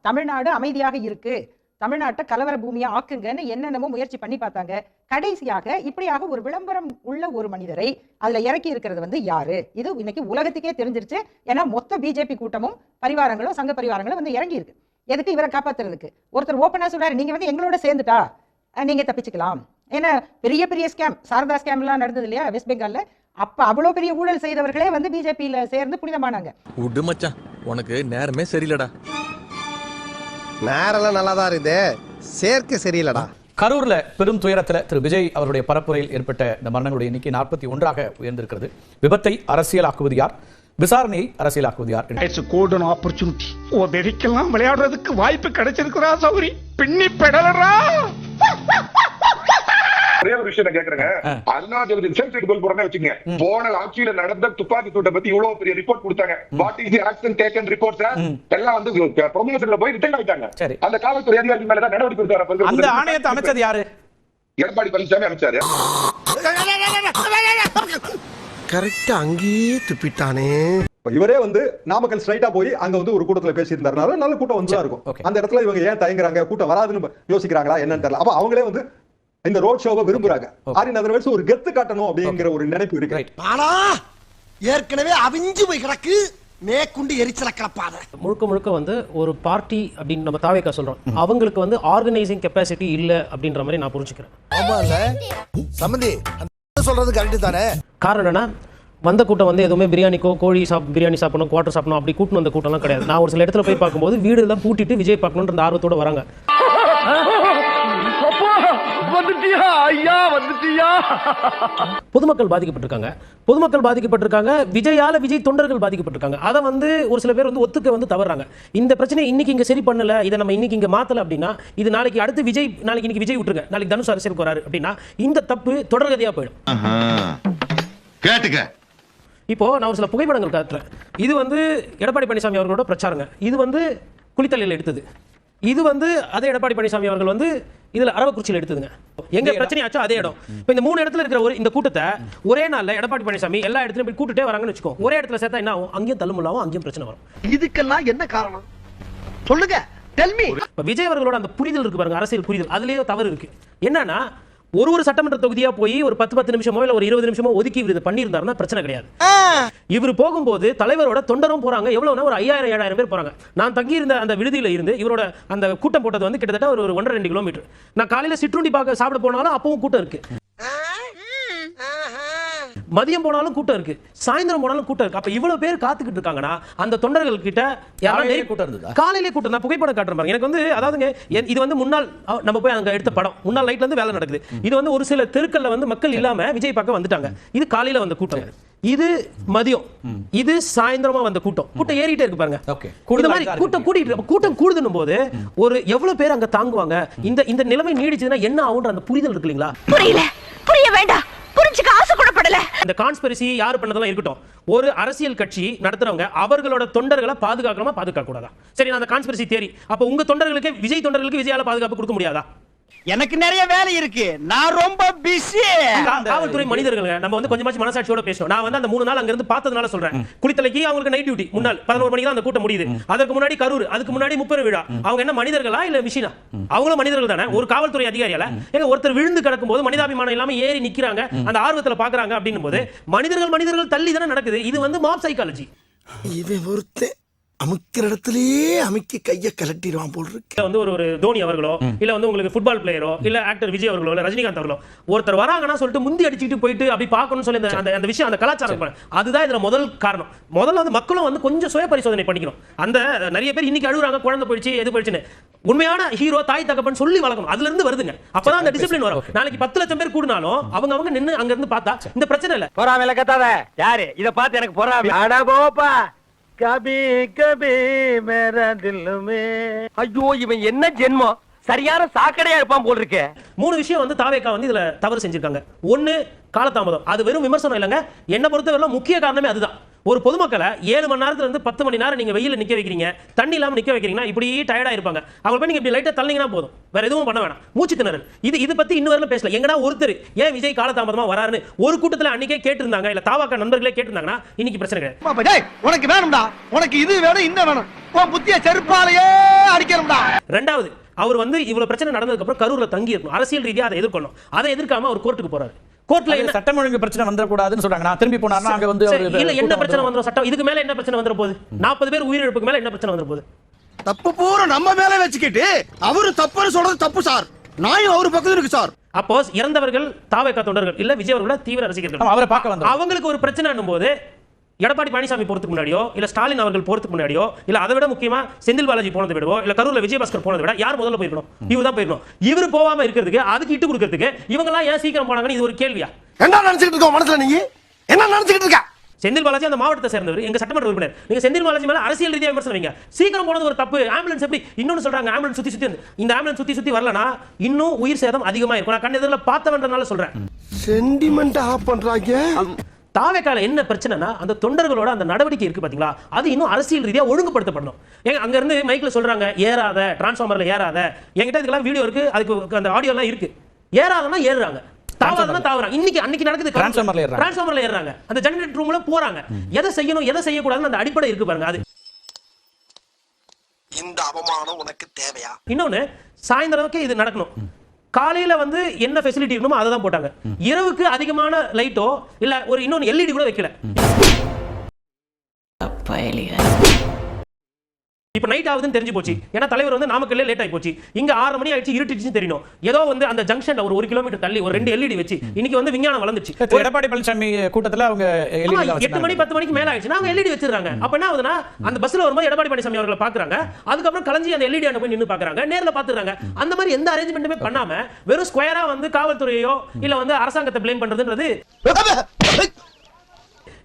தமிழ்நாடு அமைதியாக இருக்கு. தமிழ்நாட்டை கலவர பூமியை ஆக்குங்கன்னு என்னென்னமோ முயற்சி பண்ணி பார்த்தாங்க. கடைசியாக இப்படியாக ஒரு விளம்பரம் உள்ள ஒரு மனிதரை அதுல இறக்கி இருக்கிறது வந்து யாரு? இது இன்னைக்கு உலகத்துக்கே தெரிஞ்சிருச்சு. ஏன்னா மொத்த பிஜேபி கூட்டமும் பரிவாரங்களும் சங்க பரிவாரங்களும் வந்து இறங்கி இருக்கு. எதுக்கு இவரை காப்பாத்துறதுக்கு? ஒருத்தர் ஓப்பனா சொல்றாரு நீங்க வந்து எங்களோட சேர்ந்துட்டா? நீங்க தப்பிச்சுக்கலாம். ஏன்னா பெரிய பெரிய ஸ்கேம் சாரதா ஸ்கேம் எல்லாம் நடந்தது இல்லையா? வெஸ்ட் பெங்கால்ல அப்ப அவ்வளவு பெரிய ஊழல் செய்தவர்களே வந்து பிஜேபியில சேர்ந்து புனிதமானாங்க. விடு மச்சான் உனக்கு நேரமே சரியில்லடா. நேரெல்லாம் நல்லா தான் இருக்குது. சேர்க்கை சரியில்லடா. கரூர்ல பெரும் துயரத்துல திரு. விஜய் அவருடைய பரப்புரையில் ஏற்பட்ட இந்த மரணங்களுடைய எண்ணிக்கை நாற்பத்தி ஒன்றாக உயர்ந்திருக்கிறது. விபத்தை அரசியலாக்குவது யார்? விசாரணையை அரசியலாக்குவது யார் இட்ஸ் கோல்டன் ஆப்பர்ச்சுனிட்டி உதவிக்கெல்லாம் விளையாடுறதுக்கு வாய்ப்பு கிடைச்சிருக்கிறா சௌரி. பின்னி பெடலரா ஒரே ஒரு விஷயம் கேக்குறேங்க. அண்ணா ஜெயலலிதா செல்ஃப் எடுக்கல் போறேன்னு வச்சுங்க போன ஆட்சியில நடந்த துப்பாக்கி சூட்டை பத்தி இவ்வளவு பெரிய ரிப்போர்ட் கொடுத்தாங்க. What is the action taken reports எல்லாம் வந்து ப்ரொமோஷன்ல போய் ரிட்டர்ன் ஆயிட்டாங்க. சரி. அந்த காவல்துறை அதிகாரி மேல தான் நடவடிக்கை எடுத்தாரு அந்த ஆணையத்தை அமைச்சது யாரு? எடப்பாடி பழனிசாமி அமைச்சாரு. கரெக்டா அங்கேயே துப்பிட்டானே. இவரே வந்து நாமக்கல் ஸ்ட்ரைட்டா போய் அங்க வந்து ஒரு கூட்டத்துல பேசியிருந்தாருனால நல்ல கூட்டம் வந்து. இருக்கும். அந்த இடத்துல இவங்க ஏன் தயங்குறாங்க? கூட்டம் வராதுன்னு யோசிக்கிறாங்களா? என்னன்னு தெரியல. அப்ப அவங்களே வந்து இந்த ரோட் ஷோவை விரும்புறாங்க. ஆரின் அதர்வைஸ் ஒரு கெத்து காட்டணும் அப்படிங்கிற ஒரு நினைப்பு இருக்கு. ஆனா ஏற்கனவே அவிஞ்சு போய் கிடக்கு. மேற்குண்டு எரிச்சல கிளப்பாத முழுக்க முழுக்க வந்து ஒரு பார்ட்டி அப்படின்னு நம்ம தாவேக்கா சொல்றோம். அவங்களுக்கு வந்து ஆர்கனைசிங் கெப்பாசிட்டி இல்ல அப்படின்ற மாதிரி நான் புரிஞ்சுக்கிறேன். ஆமா இல்ல? சொல்றது கரெக்ட் தானே? காரணம் என்னன்னா வந்த கூட்டம் வந்து எதுவுமே பிரியாணிக்கோ கோழி சாப் பிரியாணி சாப்பிடணும் குவார்டர் சாப்பிடணும் அப்படி கூட்டணும் வந்த கூட்டம்லாம் கிடையாது. நான் ஒரு சில இடத்துல போய் பார்க்கும்போது வீடு எல்லாம் பூட்டிட்டு விஜய் பார்க்கணுன்ற ஆர்வத்தோட வராங்க. <laughs> வந்துட்டியா? ஐயா வந்துட்டியா? பொதுமக்கள் பாதிக்கப்பட்டிருக்காங்க. பொதுமக்கள் பாதிக்கப்பட்டிருக்காங்க. விஜயால விஜய் தொண்டர்கள் பாதிக்கப்பட்டிருக்காங்க. அதை வந்து ஒரு சில பேர் வந்து ஒத்துக்க வந்து தவறாங்க இந்த பிரச்சனை இன்னைக்கு இங்க சரி பண்ணல இதை நம்ம இன்னைக்கு இங்க மாத்தல அப்படின்னா இது நாளைக்கு அடுத்து விஜய் நாளைக்கு இன்னைக்கு விஜய் விட்டுருங்க. நாளைக்கு தனுஷ் அரசியலுக்கு வராரு அப்படின்னா இந்த தப்பு தொடர்கதையா போயிடும். கேட்டுக்க. இப்போ நான் ஒரு சில புகைப்படங்கள் காட்டுறேன். இது வந்து எடப்பாடி பழனிசாமி அவர்களோட பிரச்சாரங்க. இது வந்து குளித்தலையில் எடுத்தது. இது வந்து அதே எடப்பாடி பழனிசாமி அவர்கள் வந்து இதுல அரவக்குறிச்சியில் எடுத்ததுங்க. எங்க பிரச்சனையாச்சோ அதே இடம். இப்போ இந்த மூணு இடத்துல இருக்கிற ஒரு இந்த கூட்டத்தை ஒரே நாள்ல எடப்பாடி பழனிசாமி எல்லா இடத்துலயும் போய் கூட்டுட்டே வராங்கன்னு வச்சுக்கோ. ஒரே இடத்துல சேர்த்தா என்ன ஆகும்? அங்கேயும் தள்ளுமுள்ளாவும் அங்கேயும் பிரச்சனை வரும். இதுக்கெல்லாம் என்ன காரணம்? சொல்லுங்க. விஜய் அவர்களோட அந்த புரிதல் இருக்கு பாருங்க அரசியல் புரிதல். அதுலயே தவறு இருக்கு. என்னன்னா ஒரு ஒரு சட்டமன்ற தொகுதியா போய் ஒரு பத்து பத்து நிமிஷமோ இல்ல ஒரு இருபது நிமிஷமோ ஒதுக்கி இவர் பண்ணியிருந்தாருன்னா பிரச்சனை கிடையாது. இவர் போகும்போது தலைவரோட தொண்டரும் போறாங்க. எவ்வளவுனா ஒரு ஐயாயிரம் ஏழாயிரம் பேர் போறாங்க. நான் தங்கி இருந்த அந்த விடுதியில இருந்து இவரோட அந்த கூட்டம் போட்டது வந்து கிட்டத்தட்ட ஒரு ஒரு ஒன்றரை ரெண்டு கிலோமீட்டர். நான் காலையில சிற்றுண்டி பார்க்க சாப்பிட போனாலும் அப்பவும் கூட்டம் இருக்கு. மதியம் போனாலும் கூட்டம் இருக்கு சாயந்தரம் போனாலும் கூட்டம் இருக்கு. அப்ப இவ்வளவு பேர் காத்துக்கிட்டு இருக்காங்கன்னா அந்த தொண்டர்கள் கிட்ட யாராவது காலையிலே கூட்டம் இருந்ததா? காலையிலே கூட்டம் நான் புகைப்படம் காட்டுறேன் பாருங்க எனக்கு வந்து அதாவதுங்க இது வந்து முன்னாள் நம்ம போய் அங்க எடுத்த படம். முன்னாள் நைட்ல இருந்து வேலை நடக்குது. இது வந்து ஒரு சில தெருக்கள்ல வந்து மக்கள் இல்லாம விஜய் பார்க்க வந்துட்டாங்க. இது காலையில வந்த கூட்டம். இது மதியம். இது சாயந்தரமா வந்த கூட்டம். கூட்டம் ஏறிட்டே இருக்கு பாருங்க. Okay. இந்த மாதிரி கூட்டம் கூட்டிட்டு கூட்டம் கூடுதுன்னும் போது ஒரு எவ்வளவு பேர் அங்க தாங்குவாங்க? இந்த இந்த நிலைமை நீடிச்சதுன்னா என்ன ஆகுன்ற அந்த புரிதல் இருக்கு இல்லைங்களா? புரியல. புரிய வேண்டாம். புரிஞ்சுக்க ஆசை கூட படல இந்த கான்ஸ்பிரசி யார் பண்ணதெல்லாம் இருக்கட்டும். ஒரு அரசியல் கட்சி நடத்துறவங்க அவர்களோட தொண்டர்களை பாதுகாக்கணுமா பாதுகாக்க கூடாதா சரி நான் அந்த கான்ஸ்பிரசி தேரி அப்ப உங்க தொண்டர்களுக்கு விஜய் தொண்டர்களுக்கு விஜயால பாதுகாப்பு கொடுக்க முடியாதா? எனக்கு நிறைய வேலை இருக்கு. நான் ரொம்ப பிஸி காவல்துறை மனிதர்கள் நம்ம வந்து கொஞ்சமாச்சும் மனசாட்சியோட பேசணும் நான் வந்து அந்த மூணு நாள் அங்க இருந்து பார்த்ததுனால சொல்றேன். குளித்தலைக்கு அவங்களுக்கு நைட் டியூட்டி முன்னாள் பதினோரு மணிக்கு தான் அந்த கூட்டம் முடியுது. அதற்கு முன்னாடி கரூர் அதுக்கு முன்னாடி முப்பெரும் விழா. அவங்க என்ன மனிதர்களா இல்ல மிஷினா அவங்களும் மனிதர்கள் தானே? ஒரு காவல்துறை அதிகாரியால. ஏங்க ஒருத்தர் விழுந்து கிடக்கும் போது மனிதாபிமானம் இல்லாம ஏறி நிக்கிறாங்க. அந்த ஆர்வத்துல பாக்குறாங்க அப்படின்னும் போது மனிதர்கள் மனிதர்கள் தள்ளி தானே நடக்குது. இது வந்து மாப் சைக்காலஜி இவன் ஒருத்தன். அமுக்கிற இடத்துலயே அமுக்கி கைய கலட்டிடுவான் போல் இருக்கு. இல்ல வந்து ஒரு ஒரு தோனி அவர்களோ இல்ல வந்து உங்களுக்கு ஃபுட்பால் பிளேயரோ இல்ல ஆக்டர் விஜய் அவர்களோ இல்ல ரஜினிகாந்த் அவர்களோ ஒருத்தர் வராங்கன்னா சொல்லிட்டு முந்தி அடிச்சுட்டு போயிட்டு அப்படி பார்க்கணும்னு சொல்லி அந்த- அந்த விஷயம் அந்த கலாச்சாரம். அதுதான் இதுல முதல் காரணம். முதல்ல வந்து மக்களும் வந்து கொஞ்சம் சுய பரிசோதனை பண்ணிக்கணும். அந்த நிறைய பேர் இன்னைக்கு அழுகுறாங்க குழந்தை போயிடுச்சு எது போயிடுச்சுன்னு. உண்மையான ஹீரோ தாய் தகப்பன் சொல்லி வளர்க்கணும். அதுல இருந்து வருதுங்க. அப்பதான் அந்த டிசிப்ளின் வரும். நாளைக்கு பத்து லட்சம் பேர் கூடினாலும் அவங்க அவங்க நின்னு அங்க இருந்து பார்த்தா இந்த பிரச்சனை இல்ல. பொறாமையில கத்தாத. யாரு? இத பார்த்து எனக்கு பொறாமை. அட போப்பா. கபி கபி மேரா தில்லுமே ஐயோ இவன் என்ன ஜென்மம்? சரியான சாக்கடையா இருப்பான் போல் இருக்கே மூணு விஷயம் வந்து தாவேக்கா வந்து இதுல தவறு செஞ்சிருக்காங்க. ஒண்ணு காலதாமதம். அது வெறும் விமர்சனம் இல்லைங்க. என்ன பொறுத்தவரை முக்கிய காரணமே அதுதான். ஒரு பொதுமக்களை ஏழு மணி நேரத்துல இருந்து பத்து மணி நேரம் நீங்க வெயில நிக்க வைக்கிறீங்க தண்ணி இல்லாம நிக்க வைக்கிறீங்கன்னா இப்படி டயர்டா இருப்பாங்க அவங்க போய் நீங்க இப்படி லைட்டா தள்ளிங்கன்னா போதும். வேற எதுவும் பண்ண வேணாம். மூச்சு திணறல். இது இது பத்தி இன்னும் வரல பேசல. எங்கடா ஒருத்தர் ஏன் விஜய் காலதாமதமா வராருன்னு ஒரு கூட்டத்துல அன்னைக்கே கேட்டிருந்தாங்க இல்ல தாவாக்கா நண்பர்களே கேட்டிருந்தாங்கன்னா இன்னைக்கு பிரச்சனை கிடையாது. டேய் உனக்கு வேணும்டா. உனக்கு இது வேணும் இந்த வேணும். உன் புத்திய செருப்பாலேயே அடிக்கணும்டா. ரெண்டாவது அவர் வந்து இவ்வளவு பிரச்சனை நடந்ததுக்கு அப்புறம் கரூர்ல தங்கி இருக்கணும் அரசியல் ரீதியா அதை எதிர்க்கணும் அதை எதிர்க்காம அவர் கோர்ட்டுக்கு போறாரு. கோர்ட்ல என்ன சட்டம் ஒழுங்கு பிரச்சனை வந்துடக்கூடாதுன்னு சொல்றாங்க. நான் திரும்பி போனாருன்னா அங்க வந்து இல்ல என்ன பிரச்சனை வந்துரும். சட்டம் இதுக்கு மேல என்ன பிரச்சனை வந்துற போகுது? நாற்பது பேர் உயிரிழப்புக்கு மேல என்ன பிரச்சனை வந்துற போகுது? தப்பு பூரா நம்ம மேல வச்சுக்கிட்டு அவரு தப்புன்னு சொல்றது தப்பு சார். நாயும் அவரு பக்கத்துல இருக்கு சார். அப்போ இறந்தவர்கள் தாவேக்கா தொண்டர்கள் இல்ல விஜய் அவர்களோட தீவிர ரசிகர்கள். அவரை பார்க்க வந்தோம். அவங்களுக்கு ஒரு பிரச்சனை போது எடப்பாடி பழனிசாமி போறதுக்கு முன்னாடியோ இல்ல ஸ்டாலின் அவர்கள் போறதுக்கு முன்னாடியோ இல்ல அதை விட முக்கியமா செந்தில் பாலாஜி போனதை விடவோ இல்ல கரூர்ல விஜயபாஸ்கர் போனதை விட யார் முதல்ல போயிருக்கணும்? இவர் தான் போயிருக்கணும். இவர் போகாம இருக்கிறதுக்கு அதுக்கு இட்டு கொடுக்கறதுக்கு இவங்க எல்லாம் ஏன் சீக்கிரம் போனாங்கன்னு இது ஒரு கேள்வியா? என்ன நினைச்சுக்கிட்டு இருக்க மனசுல நீங்க? என்ன நினைச்சுக்கிட்டு இருக்க? செந்தில் பாலாஜி அந்த மாவட்டத்தை சேர்ந்தவர் எங்க சட்டமன்ற உறுப்பினர். நீங்க செந்தில் பாலாஜி மேல அரசியல் ரீதியா விமர்சனம் வைங்க சீக்கிரம் போனது ஒரு தப்பு. ஆம்புலன்ஸ் எப்படி? இன்னொன்னு சொல்றாங்க ஆம்புலன்ஸ் சுத்தி சுத்தி வந்து. இந்த ஆம்புலன்ஸ் சுத்தி சுத்தி வரலனா இன்னும் உயிர் சேதம் அதிகமா இருக்கும் நான் கண்ண எதிரில் பார்த்தவன்றனால சொல்றேன். சென்டிமெண்ட் ஆஃப் பண்றாங்க. தாவேக்கால என்ன பிரச்சனைனா அந்த தொண்டர்களோட அந்த நடவடிக்கை இருக்கு பாத்தீங்களா? அது இன்னும் அரசியல் ரீதியா ஒழுங்குபடுத்தப்படணும். ஏங்க அங்க இருந்து மைக்ல சொல்றாங்க ஏறாத டிரான்ஸ்ஃபார்மர்ல ஏறாத. என்கிட்ட இதுக்கெல்லாம் வீடியோ இருக்கு அதுக்கு அந்த ஆடியோ எல்லாம் இருக்கு. ஏறாதனா ஏறுறாங்க. தாவாதனா தாவறாங்க. இன்னைக்கு அன்னைக்கு நடக்குது. டிரான்ஸ்ஃபார்மர்ல ஏறாங்க அந்த ஜெனரேட்டர் ரூம்ல போறாங்க. எதை செய்யணும் எதை செய்யக்கூடாதுன்னு அந்த அடிப்படை இருக்கு பாருங்க அது. இந்த அவமானம் உனக்கு தேவையா? இன்னொன்னு சாயந்தரம்க்கு இது நடக்கணும். காலையில வந்து என்ன ஃபெசிலிட்டி இருக்கணுமோ அதை தான் போட்டாங்க. இரவுக்கு அதிகமான லைட்டோ இல்ல ஒரு இன்னொன்னு எல்இடி கூட வைக்கல. இப்ப நைட் ஆகுதுன்னு தெரிஞ்சு போச்சு ஏன்னா தலைவர் வந்து நாமக்கல்ல லேட் ஆகி போச்சு இங்க ஆறு மணி ஆயிடுச்சு இருட்டுச்சுன்னு தெரியணும் ஏதோ வந்து அந்த ஜங்ஷன்ல ஒரு ஒரு கிலோமீட்டர் தள்ளி ஒரு ரெண்டு எல்இடி வச்சு இன்னைக்கு வந்து விஞ்ஞானம் வளர்ந்துச்சு. எடப்பாடி பழனிசாமி கூட்டத்துல அவங்க ல எட்டு மணி பத்து மணிக்கு மேல ஆயிடுச்சு. நாங்க எல்இடி வச்சிருக்காங்க. அப்ப என்ன ஆகுதுன்னா அந்த பஸ்ல வரும்போது எடப்பாடி பழனிசாமி அவர்களை பாக்குறாங்க. அதுக்கப்புறம் கலைஞ்சி அந்த எல்இடி போய் நின்னு பாக்குறாங்க. நேர்ல பாத்துறாங்க. அந்த மாதிரி எந்த அரேஞ்ச்மெண்ட்டுமே பண்ணாம வெறும் ஸ்கொயரா வந்து காவல்துறையோ இல்ல வந்து அரசாங்கத்தை ப்ளேம் பண்றதுன்றது <laughs>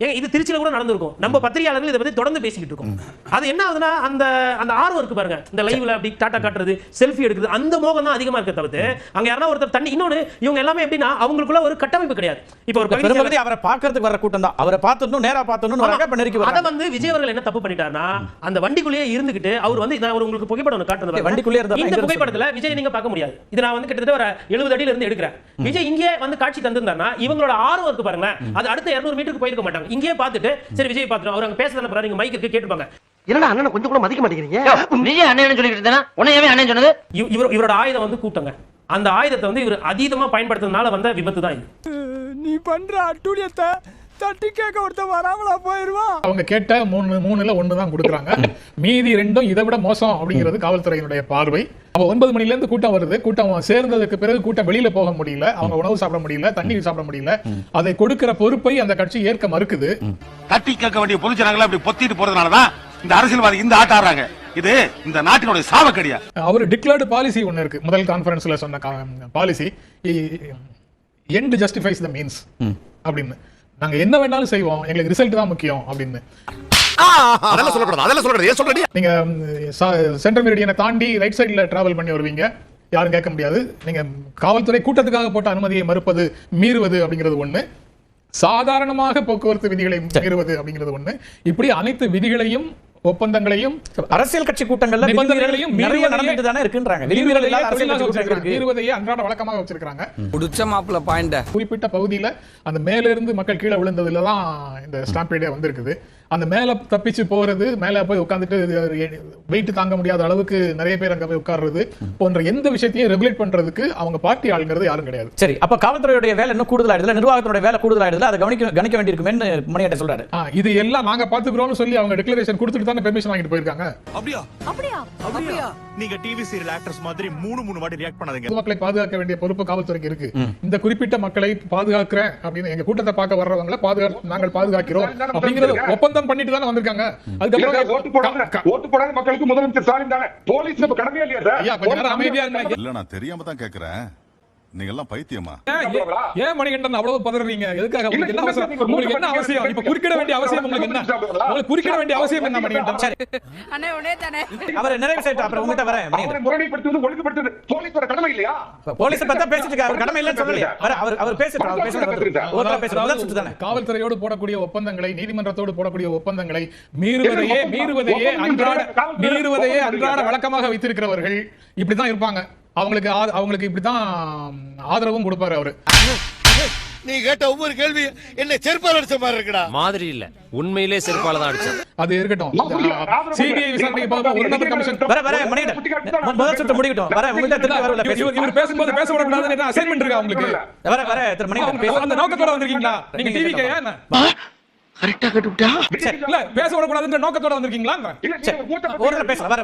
ஏங்க இது திருச்சியில கூட நடந்திருக்கும். நம்ம பத்திரிகையாளர்கள் இதை பத்தி தொடர்ந்து பேசிக்கிட்டு இருக்கோம். அது என்ன ஆகுதுன்னா அந்த அந்த ஆர்வம் இருக்கு பாருங்க. இந்த லைவ்ல அப்படி டாட்டா காட்டுறது செல்ஃபி எடுக்கிறது அந்த மோகம் தான் அதிகமா இருக்க தவிர்த்து அங்க யாரா ஒருத்தர் தண்ணி இன்னொன்னு இவங்க எல்லாமே எப்படின்னா அவங்களுக்குள்ள ஒரு கட்டமைப்பு கிடையாது. இப்போ ஒரு அவரை பார்க்கறதுக்கு வர கூட்டம் தான். அவரை பார்த்துடணும் நேரா பார்த்துடணும் அத வந்து விஜய் அவர்கள் என்ன தப்பு பண்ணிட்டாருன்னா அந்த வண்டிக்குள்ளேயே இருந்துகிட்டு அவர் வந்து நான் உங்களுக்கு புகைப்படம் காட்டுறது பாருங்க. வண்டிக்குள்ளேயே இருந்தா இந்த புகைப்படத்துல விஜய் நீங்க பார்க்க முடியாது. இது நான் வந்து கிட்டத்தட்ட ஒரு 70 அடியில இருந்து எடுக்கிறேன் விஜய் இங்கே வந்து காட்சி தந்திருந்தாருன்னா இவங்களோட ஆர்வம் இருக்கு பாருங்களேன். அது அடுத்த 200 மீட்டருக்கு போயிருக்க மாட்டாங்க. இங்கேயே பார்த்துட்டு சரி விஜய் பார்த்துட்டு அவர் அங்க பேசுறதுல பாருங்க மைக் இருக்கு கேட்டுப்பாங்க. என்னடா அண்ணனை கொஞ்சம் கூட மதிக்க மாட்டேங்கிறீங்க? நீயே அண்ணன் சொல்லிட்டு இருந்தேனா உன்னையவே அண்ணன் சொன்னது? இவ- இவர் இவரோட ஆயுதம் வந்து கூட்டங்க. அந்த ஆயுதத்தை வந்து இவர் அதீதமா பயன்படுத்துறதுனால வந்த விபத்து தான் இது. நீ பண்ற அட்டூழியத்தை தட்டி கேட்க ஒருத்தன் வராமலா போயிருவான் அவங்க கேட்ட மூணு மூணுல ஒன்று தான் கொடுக்குறாங்க மீதி ரெண்டும் இதை விட மோசம் அப்படிங்கிறது காவல்துறையினுடைய பார்வை அப்போ ஒன்பது மணில இருந்து கூட்டம் வருது கூட்டம் சேர்ந்ததுக்கு பிறகு கூட்டம் வெளியில போக முடியல அவங்க உணவு சாப்பிட முடியல தண்ணீர் சாப்பிட முடியல அதை கொடுக்கிற பொறுப்பை அந்த கட்சி ஏற்க மறுக்குது தட்டி கேட்க வேண்டிய பொது ஜனங்களை அப்படி பொத்திட்டு போறதுனாலதான் இந்த அரசியல்வாதி இந்த ஆட்ட ஆடுறாங்க இது இந்த நாட்டினுடைய சாவக்கடியா அவர் டிக்ளேர்டு பாலிசி ஒன்று இருக்கு முதல் கான்ஃபரன்ஸ்ல சொன்ன policy end justifies the means அப்படின்னு நாங்க என்ன வேணாலும் செய்வோம். எங்களுக்கு ரிசல்ட் தான் முக்கியம் அப்படின்னு. அதெல்லாம் சொல்லக்கூடாது. அதெல்லாம் சொல்லக்கூடாது. ஏன் சொல்றீங்க? நீங்க சென்ட்ரல் மெரிடியனை தாண்டி ரைட் சைடுல டிராவல் பண்ணி வருவீங்க. யாரும் கேட்க முடியாது. நீங்க காவல்துறை கூட்டத்துக்காக போட்ட அனுமதியை மறுப்பது மீறுவது அப்படிங்கிறது ஒண்ணு. சாதாரணமாக போக்குவரத்து விதிகளை மீறுவது அப்படிங்கிறது ஒண்ணு. இப்படி அனைத்து விதிகளையும் ஒப்பந்தங்களையும் அரசியல் கட்சி கூட்டங்கள்ல நிபந்தனைகளையும் நிறைய நடந்துட்டு தானே இருக்குன்றாங்க. விதிமீறல் இல்லாத அரசியல் கட்சி கூட்டங்கள் மீறுவதையே அன்றாட வழக்கமாக வச்சிருக்காங்க புடிச்ச மாப்பிள்ள பாயிண்ட. குறிப்பிட்ட பகுதியில அந்த மேல இருந்து மக்கள் கீழே விழுந்ததுல தான் இந்த ஸ்டாம்பேடே வந்திருக்குது. அந்த மேல தப்பிச்சு போறது மேல போய் உட்காந்துட்டு வெயிட் தாங்க முடியாத அளவுக்கு நிறைய பேர் அங்க போய் உட்கார்றது போன்ற எந்த விஷயத்தையும் ரெகுலேட் பண்றதுக்கு அவங்க பார்ட்டி ஆளுங்கிறது யாரும் கிடையாது. சரி அப்ப காவல்துறையுடைய வேலை இன்னும் கூடுதலாயிடுதுல நிர்வாகத்தினுடைய வேலை கூடுதலாயிடுதுல அதை கவனிக்க கணிக்க வேண்டியிருக்குமேன்னு மணியாட்ட சொல்றாரு. இது எல்லாம் நாங்க பாத்துக்கிறோம்னு சொல்லி அவங்க டிக்ளரேஷன் கொடுத்துட்டு தானே பெர்மிஷன் வாங்கிட்டு போயிருக்காங்க? அப்படியா? அப்படியா? அப்படியா? நீங்க டிவி சீரியல் ஆக்டர்ஸ் மாதிரி மூணு மூணு வாட்டி ரியாக்ட் பண்ணாதீங்க. பொதுமக்களை பாதுகாக்க வேண்டிய பொறுப்பு காவல்துறைக்கு இருக்கு. இந்த குறிப்பிட்ட மக்களை பாதுகாக்கிறேன் அப்படின்னு எங்க கூட்டத்தை பார்க்க வர்றவங்களை பாதுகா நாங்கள் பாதுகாக்கிறோம். அப்படிங்கறது ஒப்பந்தம் பண்ணிட்டு தானே வந்திருக்காங்க. இல்ல, ஓட்டு போடாத அதுக்கப்புறம் ஓட்டு போடாத மக்களுக்கு முதலமைச்சர் ஸ்டாலின் தானே? போலீஸ் கடமையே இல்லையா சார்? அமைதியா இல்ல நான் தெரியாம தான் கேக்குறேன். நீங்க எல்லாம் பைத்தியமா ஏன் மணிகண்டன் அவ்வளவு பதறீங்க? எதுக்காக உங்களுக்கு என்ன அவசரம் உங்களுக்கு என்ன அவசியம்? இப்ப குறுக்கிட வேண்டிய அவசியம் உங்களுக்கு என்ன? உங்களுக்கு குறுக்கிட வேண்டிய அவசியம் என்ன மணிகண்டன்? சரி. அண்ணே உடனே தானே. அவர் நிறைவு செய்யட்டும். அப்புறம் உங்ககிட்ட வரேன். முரணிப்படுத்துவது ஒழுங்குபடுத்துவது போலீஸோட கடமை இல்லையா? போலீஸை பத்தா பேசிட்டு இருக்காரு. அவர் கடமை இல்லைன்னு சொல்லலையா. வர அவர் அவர் பேசட்டும் அவர் பேசுறது பேசுறது தானே. காவல்துறையோடு போடக்கூடிய ஒப்பந்தங்களை நீதிமன்றத்தோடு போடக்கூடிய ஒப்பந்தங்களை மீறுவதையே மீறுவதையே அன்றாட மீறுவதையே அன்றாட வழக்கமாக வைத்திருக்கிறவர்கள் இப்படிதான் இருப்பாங்க. அவங்களுக்கு அவங்களுக்கு இப்படிதான் ஆதரவும் கொடுப்பாரு அவரு. நீ கேட்ட ஒவ்வொரு கேள்வி என்ன செருப்பால் அடிச்ச மாதிரி இருக்குடா. மாதிரி இல்ல. உண்மையிலே செருப்பால தான் அடிச்சேன். அது இருக்கட்டும். சிபிஐ விசாரணைக்கு போக ஒரு நபர் கமிஷன். வர வர மணிகண்டன் முதல் சுற்று முடிக்கட்டும். வர உங்கள்கிட்ட திருப்பி வரல பேச இவர் பேசும்போது பேச விடக்கூடாதுன்னு அசைன்மெண்ட் இருக்கா உங்களுக்கு வர வர திரு மணிகண்டன் பேச அந்த நோக்கத்தோட வந்திருக்கீங்களா? நீங்க டிவி கேயா என்ன? கரெக்டா கட்டுவிட்டா? இல்ல பேச விடக்கூடாதுன்ற நோக்கத்தோட வந்திருக்கீங்களா ஒரு வர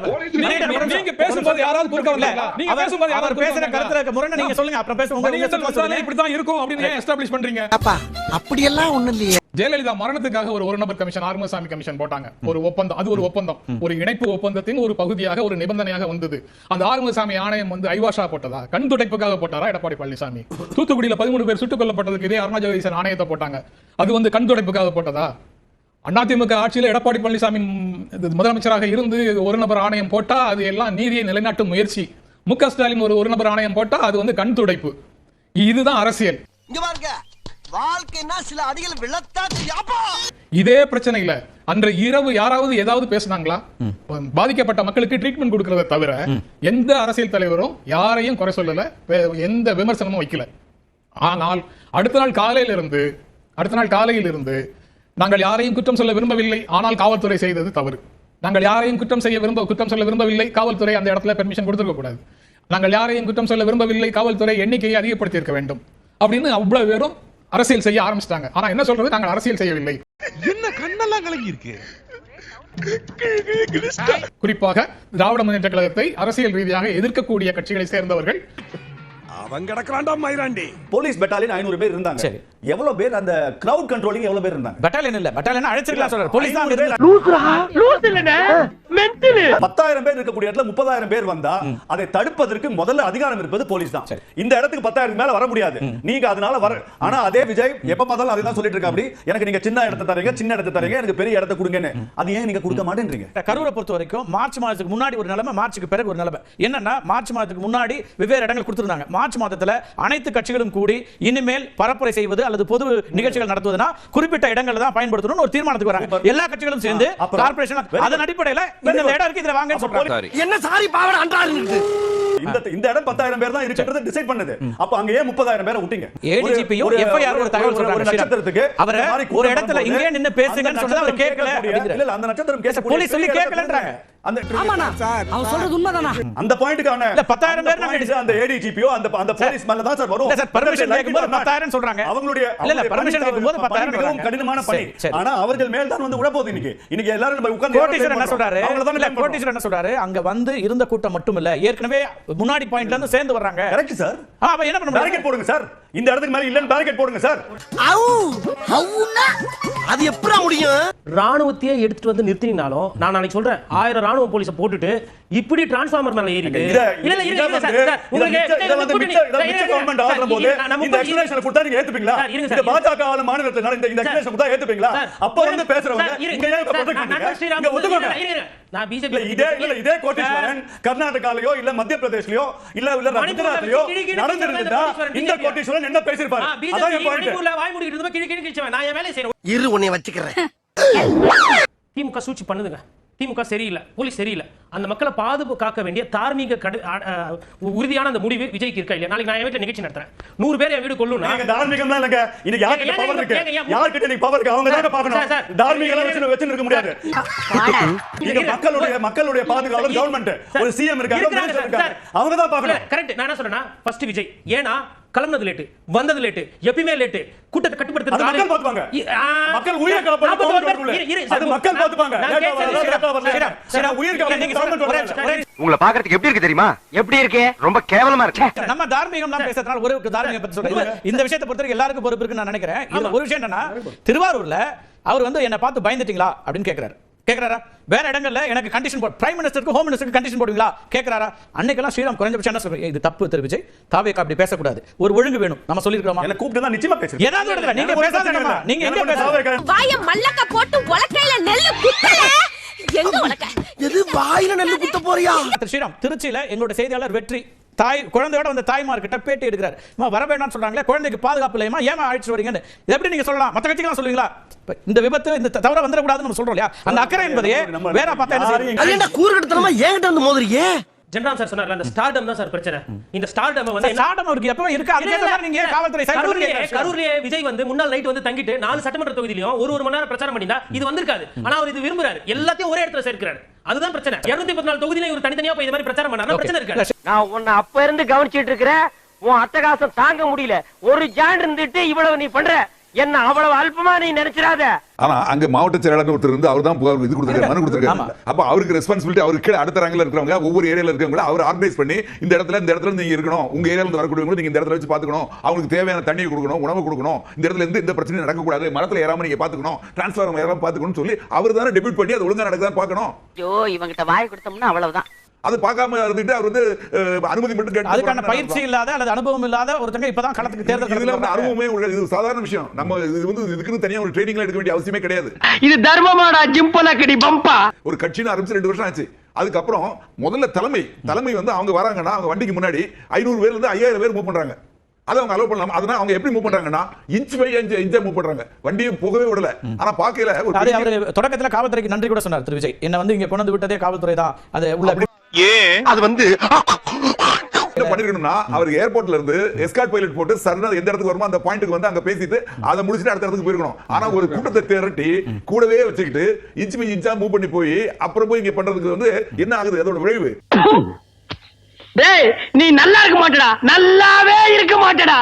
நீங்க பேசும்போது யாராவது குறுக்க வந்தாங்களா? நீங்க பேசும்போது யாராவது பேசுற கருத்துல இருக்க முரணை நீங்க சொல்லுங்க அப்புறம் பேச உங்க நீங்க சொல்லுங்க சொல்லுங்க இப்படி தான் இருக்கும் அப்படின்னு ஏன் எஸ்டாப்லிஷ் பண்றீங்க? அப்பா அப்படியெல்லாம் ஒண்ணு இல்லையே. ஜெயலலிதா மரணத்துக்காக ஒரு ஒரு நபர் கமிஷன் ஆறுமுகசாமி கமிஷன் போட்டாங்க. ஒரு ஒப்பந்தம். அது ஒரு ஒப்பந்தம். ஒரு இணைப்பு ஒப்பந்தத்தின் ஒரு பகுதியாக ஒரு நிபந்தனையாக வந்தது. அந்த ஆறுமுகசாமி ஆணையம் வந்து ஐவாஷா போட்டதா? கண் துடைப்புக்காக போட்டாரா? எடப்பாடி பழனிசாமி. தூத்துக்குடியில பதிமூணு பேர் சுட்டுக் கொல்லப்பட்டதுக்கு இதே அருணாச்சலேசன் ஆணையத்தை போட்டாங்க. அது வந்து கண் துடைப்புக்காக போட்டதா? அதிமுக ஆட்சியில் எடப்பாடி பழனிசாமி முதலமைச்சராக இருந்து ஒரு நபர் ஆணையம் போட்டா அது எல்லாம் நீதியை நிலைநாட்டும் முயற்சி. மு க ஸ்டாலின் ஒரு ஒரு நபர் ஆணையம் போட்டா அது வந்து கண் துடைப்பு. இதுதான் அரசியல். இங்க பாருங்க. வாழ்க்கைன்னா சில அடிகள் விழத்தா யாப்பா இதே பிரச்சனை இல்ல அன்று இரவு யாராவது ஏதாவது பேசுனாங்களா? பாதிக்கப்பட்ட மக்களுக்கு ட்ரீட்மெண்ட் கொடுக்கறத தவிர எந்த அரசியல் தலைவரும் யாரையும் குறை சொல்லல எந்த விமர்சனமும் வைக்கல. ஆனால் அடுத்த நாள் காலையில இருந்து அடுத்த நாள் காலையில் இருந்து நாங்கள் யாரையும் குற்றம் சொல்ல விரும்பவில்லை ஆனால் காவல்துறை செய்தது தவறு. நாங்கள் யாரையும் குற்றம் செய்ய விரும்ப குற்றம் சொல்ல விரும்பவில்லை காவல்துறை அந்த இடத்துல பெர்மிஷன் கொடுத்திருக்க கூடாது. நாங்கள் யாரையும் குற்றம் சொல்ல விரும்பவில்லை காவல்துறை எண்ணிக்கையை அதிகப்படுத்தி இருக்க வேண்டும். அப்படின்னு அவ்வளவு பேரும் அரசியல் செய்ய ஆரம்பிச்சிட்டாங்க. ஆனா என்ன சொல்றது? நாங்கள் அரசியல் செய்யவில்லை. என்ன கண்ணெல்லாம் கலங்கி இருக்கு குறிப்பாக திராவிட முன்னேற்ற கழகத்தை அரசியல் ரீதியாக எதிர்க்கக்கூடிய கட்சிகளை சேர்ந்தவர்கள் அவன் கிடக்குறான்டா மயிராண்டி. போலீஸ் பெட்டாலியன் ஐநூறு பேர் இருந்தாங்க. சரி. எவ்வளவு பேர் அந்த கிரவுட் கண்ட்ரோலிங் எவ்வளவு பேர் இருந்தாங்க? பட்டாலியன் இல்ல. பட்டாலியன் அழைச்சிருக்கலாம் சொல்றாரு. போலீஸ் தான். லூசுரா லூசு இல்லனே மென்டல் பத்தாயிரம் பேர் இருக்கக்கூடிய இடத்துல முப்பதாயிரம் பேர் வந்தா அதை தடுப்பதற்கு முதல்ல அதிகாரம் இருப்பது போலீஸ் தான். இந்த இடத்துக்கு பத்தாயிரம் மேல வர முடியாது. நீங்க அதனால வர ஆனா அதே விஜய் எப்ப பார்த்தாலும் அதை தான் சொல்லிட்டு இருக்கா அப்படி எனக்கு நீங்க சின்ன இடத்தை தரீங்க சின்ன இடத்தை தரீங்க எனக்கு பெரிய இடத்தை கொடுங்கன்னு. அது ஏன் நீங்க கொடுக்க மாட்டேன்றீங்க? கரூரை பொறுத்த வரைக்கும் மார்ச் மாதத்துக்கு முன்னாடி ஒரு நிலைமை மார்ச்சுக்கு பிறகு ஒரு நிலைமை. என்னன்னா மார்ச் மாதத்துக்கு முன்னாடி வெவ்வேறு இடங்கள் கொடுத்திருந்தாங்க. மார்ச் மாதத்துல அனைத்து கட்சிகளும் கூடி இனிமேல் பரப்புரை செய்வது அல்லது பொது நிகழ்ச்சிகள் நடத்துவதுனா குறிப்பிட்ட இடங்களை தான் பயன்படுத்தணும்னு ஒரு தீர்மானத்துக்கு வராங்க. எல்லா கட்சிகளும் சேர்ந்து அப்புறம்? கார்ப்பரேஷன் அதன் அடிப்படையில இந்த இடம் இருக்கு இதுல சொல்றாங்க. சாரி என்ன சாரி பாவன அன்றாரு இந்த இந்த இடம் பத்தாயிரம் பேர் தான் இருக்குன்றது டிசைட் பண்ணுது. அப்ப அங்க ஏன் முப்பதாயிரம் பேரை விட்டீங்க. ஏடிஜிபியும் எஃப்ஐஆர் ஒரு தகவல் சொல்றாங்க நட்சத்திரத்துக்கு அவரை ஒரு இடத்துல இங்கே நின்னு பேசுங்கன்னு அந்த சொன்னா அவர் கேட்கல. இல்ல, அந்த நட்சத்திரம் கேட்கக்கூடிய போலீஸ் சொல்லி கேட்கலன்றாங்க. அந்த அவன் சொல்றது உண்மைதானா அந்த பாயிண்ட்கான இல்ல, 10,000 பேர் நாங்க அந்த ஏடிஜிபியோ அந்த அந்த போலீஸ் மேல தான் சார் வரும். Sir, or not. 10,000 சொல்றாங்க. அவங்களுடைய இல்ல, இல்ல, கேட்கும்போது பணி 10,000 மிகவும் சொல்றாங்க. கடினமான பணி. சரி, சரி. ஆனா அவர்கள் மேல் தான் வந்து விழப்போகுது இன்னைக்கு. இன்னைக்கு எல்லாரும் நம்ம உட்கார்ந்து கோட்டீஸ்வரர் என்ன சொல்றாரு? அவங்கள தான் இல்ல கோட்டீஸ்வரர் என்ன சொல்றாரு? அங்க வந்து இருந்த கூட்டம் மட்டும் இல்ல ஏற்கனவே முன்னாடி பாயிண்ட்ல இருந்து சேர்ந்து வர்றாங்க. கரெக்ட் சார் ஆ, அப்ப என்ன பண்ண முடியும்? போடுங்க சார் இந்த இடத்துக்கு மேல இல்லன்னு பேரிகேட் போடுங்க சார் அது எப்படா முடியும்? ராணுவத்தையே எடுத்துட்டு வந்து நிறுத்தினாலும் நான் நாளைக்கு சொல்றேன். ஆயிரம் ராணுவ போலீஸ போட்டுட்டு இப்படி டிரான்ஸ்ஃபார்மர் மேல ஏறிட்டு இல்ல இல்ல இருங்க சார் உங்களுக்கு இத வந்து மிச்ச- இத மிச்ச கவர்மெண்ட் ஆடுற போது இந்த போய் எக்ஸ்பிளேஷன் கொடுத்தா நீங்க ஏத்துப்பீங்களா? இந்த பாஜக ஆளு மாநிலத்துல இந்த சார், எக்ஸ்பிளேஷன் கொடுத்தா ஏத்துப்பீங்களா? அப்ப வந்து பேசுறவங்க இங்க ஏன் ப்ரொடெக்ட் ஸ்ரீராம் இங்க இருங்க. நான் பிஜேபி இதே இல்ல இதே கோட்டீஸ்வரன் கர்நாடகாலயோ இல்ல மத்திய பிரதேஷ்லயோ இல்ல இல்ல குஜராத்லயோ நடந்திருந்தா இந்த. கோட்டீஸ்வரன் என்ன பேசிருப்பாரு அதான் என் பாயிண்ட் வாய் மூடிட்டு இருந்தப்ப கிழி கிழி கிழிச்சவன் நான் என் வேலையை செய்யறேன் இரு உன்னை வச்சுக்கிறேன் திமுக சூழ்ச்சி பண்ணுதுங்க திமுக சரியில்லை போலீஸ் சரியில்லை. அந்த மக்களை பாதுகாக்க காக்க வேண்டிய தார்மீக கடு உறுதியான அந்த முடிவு விஜய்க்கு இருக்கா இல்லையா? நாளைக்கு நான் என் வீட்டுல நிகழ்ச்சி நடத்துறேன். நூறு பேர் என் வீடு கொள்ளுனா நீங்க தார்மீகம்லாம் இல்லங்க. இன்னைக்கு யார்கிட்ட ஏங்க, பவர் இருக்கு? ஏங்க, யார்கிட்ட நீங்க பவர் இருக்கு? அவங்க சார், பார்க்கணும். சார். தார்மீகம்லாம் வச்சு இருக்க முடியாது. நீங்க மக்களுடைய மக்களுடைய பாதுகாவலர் கவர்மெண்ட் ஒரு சிஎம் இருக்காங்க. அவங்க தான் பார்க்கணும். கரெக்ட் நான் என்ன சொல்றேன்னா ஃபர்ஸ்ட் விஜய். ஏன்னா கிளம்புனது லேட்டு வந்தது லேட்டு எப்பயுமே லேட்டு கூட்டத்தை கட்டுப்படுத்துறது அது மக்கள் பாத்துப்பாங்க. மக்கள் உயிரை. அது மக்கள் வரல. உங்களை பாக்குறதுக்கு எப்படி இருக்கு தெரியுமா? எப்படி இருக்கு? ரொம்ப கேவலமா இருக்கு. நம்ம தார்மீகம்லாம் பேசுறதுனால ஒரு தார்மீகம் பத்தி சொல்றேன். இந்த விஷயத்தை பொறுத்தவரைக்கும் எல்லாருக்கும் பொறுப்பு இருக்குன்னு நான் நினைக்கிறேன். ஒரு விஷயம் என்னன்னா திருவாரூர்ல அவர் வந்து என்ன பார்த்து பயந்துட்டீங்களா அப்படின்னு கேக்குறாரு. கேக்குறாரா? வேற இடங்கள்ல எனக்கு கண்டிஷன் போட் பிரைம் மினிஸ்டருக்கு ஹோம் மினிஸ்டருக்கு கண்டிஷன் போடுவீங்களா? கேக்குறாரா? அன்னைக்கெல்லாம் ஸ்ரீராம் குறைஞ்சபட்சம் என்ன சொல்றீங்க இது தப்பு திரு விஜய் தாவேக்கா அப்படி பேசக்கூடாது. ஒரு ஒழுங்கு வேணும். நம்ம சொல்லிருக்கோமா என்ன கூப்பிட்டு தான் நிச்சயமா பேசுறேன் ஏதாவது இடத்துல நீங்க பேசாத இடமா? நீங்க எங்க பேசுறீங்க வாய மல்லக்க போட்டு உலக்கையில நெல்லு குத்தல. எங்க உலக்க? எது வாயில நெல்லு குத்த போறியா? ஸ்ரீராம் திருச்சியில எங்களுடைய செய்தியாளர் வெற்றி தாய் குழந்தையோட வந்த தாய்மார்கிட்ட பேட்டி எடுக்கிறார். வர வேண்டாம்னு சொல்றாங்களே குழந்தைக்கு பாதுகாப்பு இல்லையமா ஏமா அழைச்சிட்டு வரீங்கன்னு? எப்படி நீங்க சொல்லலாம்? மத்த கட்சிக்கெல்லாம் சொல்லுவீங்களா? இந்த விபத்து இந்த தவற வந்துடக்கூடாதுன்னு நம்ம சொல்றோம் இல்லையா? அந்த அக்கறை என்பதையே வேற பார்த்தா என்ன கூறுகட்டத்தனமா என்கிட்ட வந்து மோதுறீங்க? ஜென்ராம் சார் சொன்னார்ல அந்த ஸ்டார்டம் தான் சார் பிரச்சனை. இந்த ஸ்டார்டம் வந்து ஸ்டார்டம் அவருக்கு எப்பவும் இருக்கு. அதுக்கு ஏத்த மாதிரி நீங்க காவல்துறை கரூர்லயே. கரூர்லயே விஜய் வந்து முன்னாள் நைட் வந்து தங்கிட்டு நாலு சட்டமன்ற தொகுதியிலும் ஒரு ஒரு மணி நேரம் பிரச்சாரம் பண்ணினா இது வந்திருக்காது. ஆனா அவர் இது விரும்புறாரு. எல்லாத்தையும் ஒரே இடத்துல சேர்க்கிறாரு. அதுதான் பிரச்சனை. 234 நாலு தொகுதியில இவர் தனித்தனியா போய் இந்த மாதிரி பிரச்சாரம் பண்ணா பிரச்சனை இருக்காது. நான் உன்னை அப்ப இருந்து கவனிச்சிட்டு இருக்கிறேன். உன் அட்டகாசம் தாங்க முடியல. ஒரு ஜான் இருந்துட்டு இவ்வளவு நீ பண்ற. என்ன அவ்வளவு அல்பமா நீ நினைச்சிடாத ஆனா அங்க மாவட்ட செயலாளர் ஒருத்தர் இருந்து அவர் தான் புகார் இது கொடுத்திருக்காரு மனு கொடுத்திருக்காரு. அப்ப அவருக்கு ரெஸ்பான்சிபிலிட்டி அவருக்கு கீழே அடுத்த ரேங்க்ல இருக்கிறவங்க ஒவ்வொரு ஏரியால இருக்கவங்க அவர் ஆர்கனைஸ் பண்ணி இந்த இடத்துல இந்த இடத்துல நீங்க இருக்கணும் உங்க ஏரியால இருந்து வரக்கூடியவங்க நீங்க இந்த இடத்துல வச்சு பாத்துக்கணும் அவங்களுக்கு தேவையான தண்ணி கொடுக்கணும் உணவு கொடுக்கணும் இந்த இடத்துல இருந்து இந்த பிரச்சனை நடக்கக்கூடாது மரத்துல ஏறாம நீங்க பாத்துக்கணும் டிரான்ஸ்ஃபார்மர் ஏறாம பாத்துக்கணும்னு சொல்லி அவர் தானே டெபியூட் பண்ணி அது ஒழுங்கா நடக்குதான்னு பார்க்கணும். ஐயோ இவங்கிட்ட வாய் கொடுத்தோம்னா அவ்வளவுதான். அது பார்க்காம இருந்துட்டு அவர் வந்து அனுமதி மட்டும் கேட்டு அதுக்கான பயிற்சி. இல்லாத அல்லது அனுபவம் இல்லாத ஒருத்தங்க இப்பதான் களத்துக்கு தேர்தல் இதுல வந்து அனுபவமே உள்ள இது சாதாரண விஷயம். நம்ம இது வந்து இதுக்குன்னு தனியா ஒரு ட்ரைனிங்ல எடுக்க வேண்டிய அவசியமே கிடையாது. இது தர்மமாடா ஜிம்பலக்கடி பம்பா. ஒரு கட்சின்னு ஆரம்பிச்சு ரெண்டு வருஷம் ஆச்சு. அதுக்கப்புறம் முதல்ல தலைமை தலைமை வந்து அவங்க வராங்கன்னா அவங்க வண்டிக்கு முன்னாடி ஐநூறு பேர்ல இருந்து ஐயாயிரம் பேர் மூவ் பண்றாங்க. அதை அவங்க அலோவ் பண்ணலாம்? அதனால அவங்க எப்படி மூவ் பண்றாங்கன்னா இன்ச் பை இன்ச் இன்ச்சா மூவ் பண்றாங்க. வண்டியை போகவே விடல. ஆனா அவரு தொடக்கத்துல காவல்துறைக்கு நன்றி கூட சொன்னார் திரு விஜய். என்ன வந்து இங்க கொண்டு விட்டதே காவல்துறை தான் அது உள்ள ஏன்? அது வந்து என்ன பண்ணிருக்கணும்னா அவர் ஏர்போர்ட்ல இருந்து எஸ்கார்ட் பைலட் போட்டு சரணா எந்த இடத்துக்கு வருமோ அந்த பாயிண்ட்க்கு வந்து அங்க பேசிட்டு அதை முடிச்சுட்டு அடுத்த இடத்துக்கு போயிருக்கணும். ஆனா ஒரு கூட்டத்தை திரட்டி கூடவே வச்சுக்கிட்டு இன்ச் பை இன்ச்சா மூவ் பண்ணி போய் அப்புறம் போய் இங்க பண்றதுக்கு வந்து என்ன ஆகுது? அதோட விளைவு. டேய் நீ நல்லா இருக்க மாட்டடா. நல்லாவே இருக்க மாட்டடா.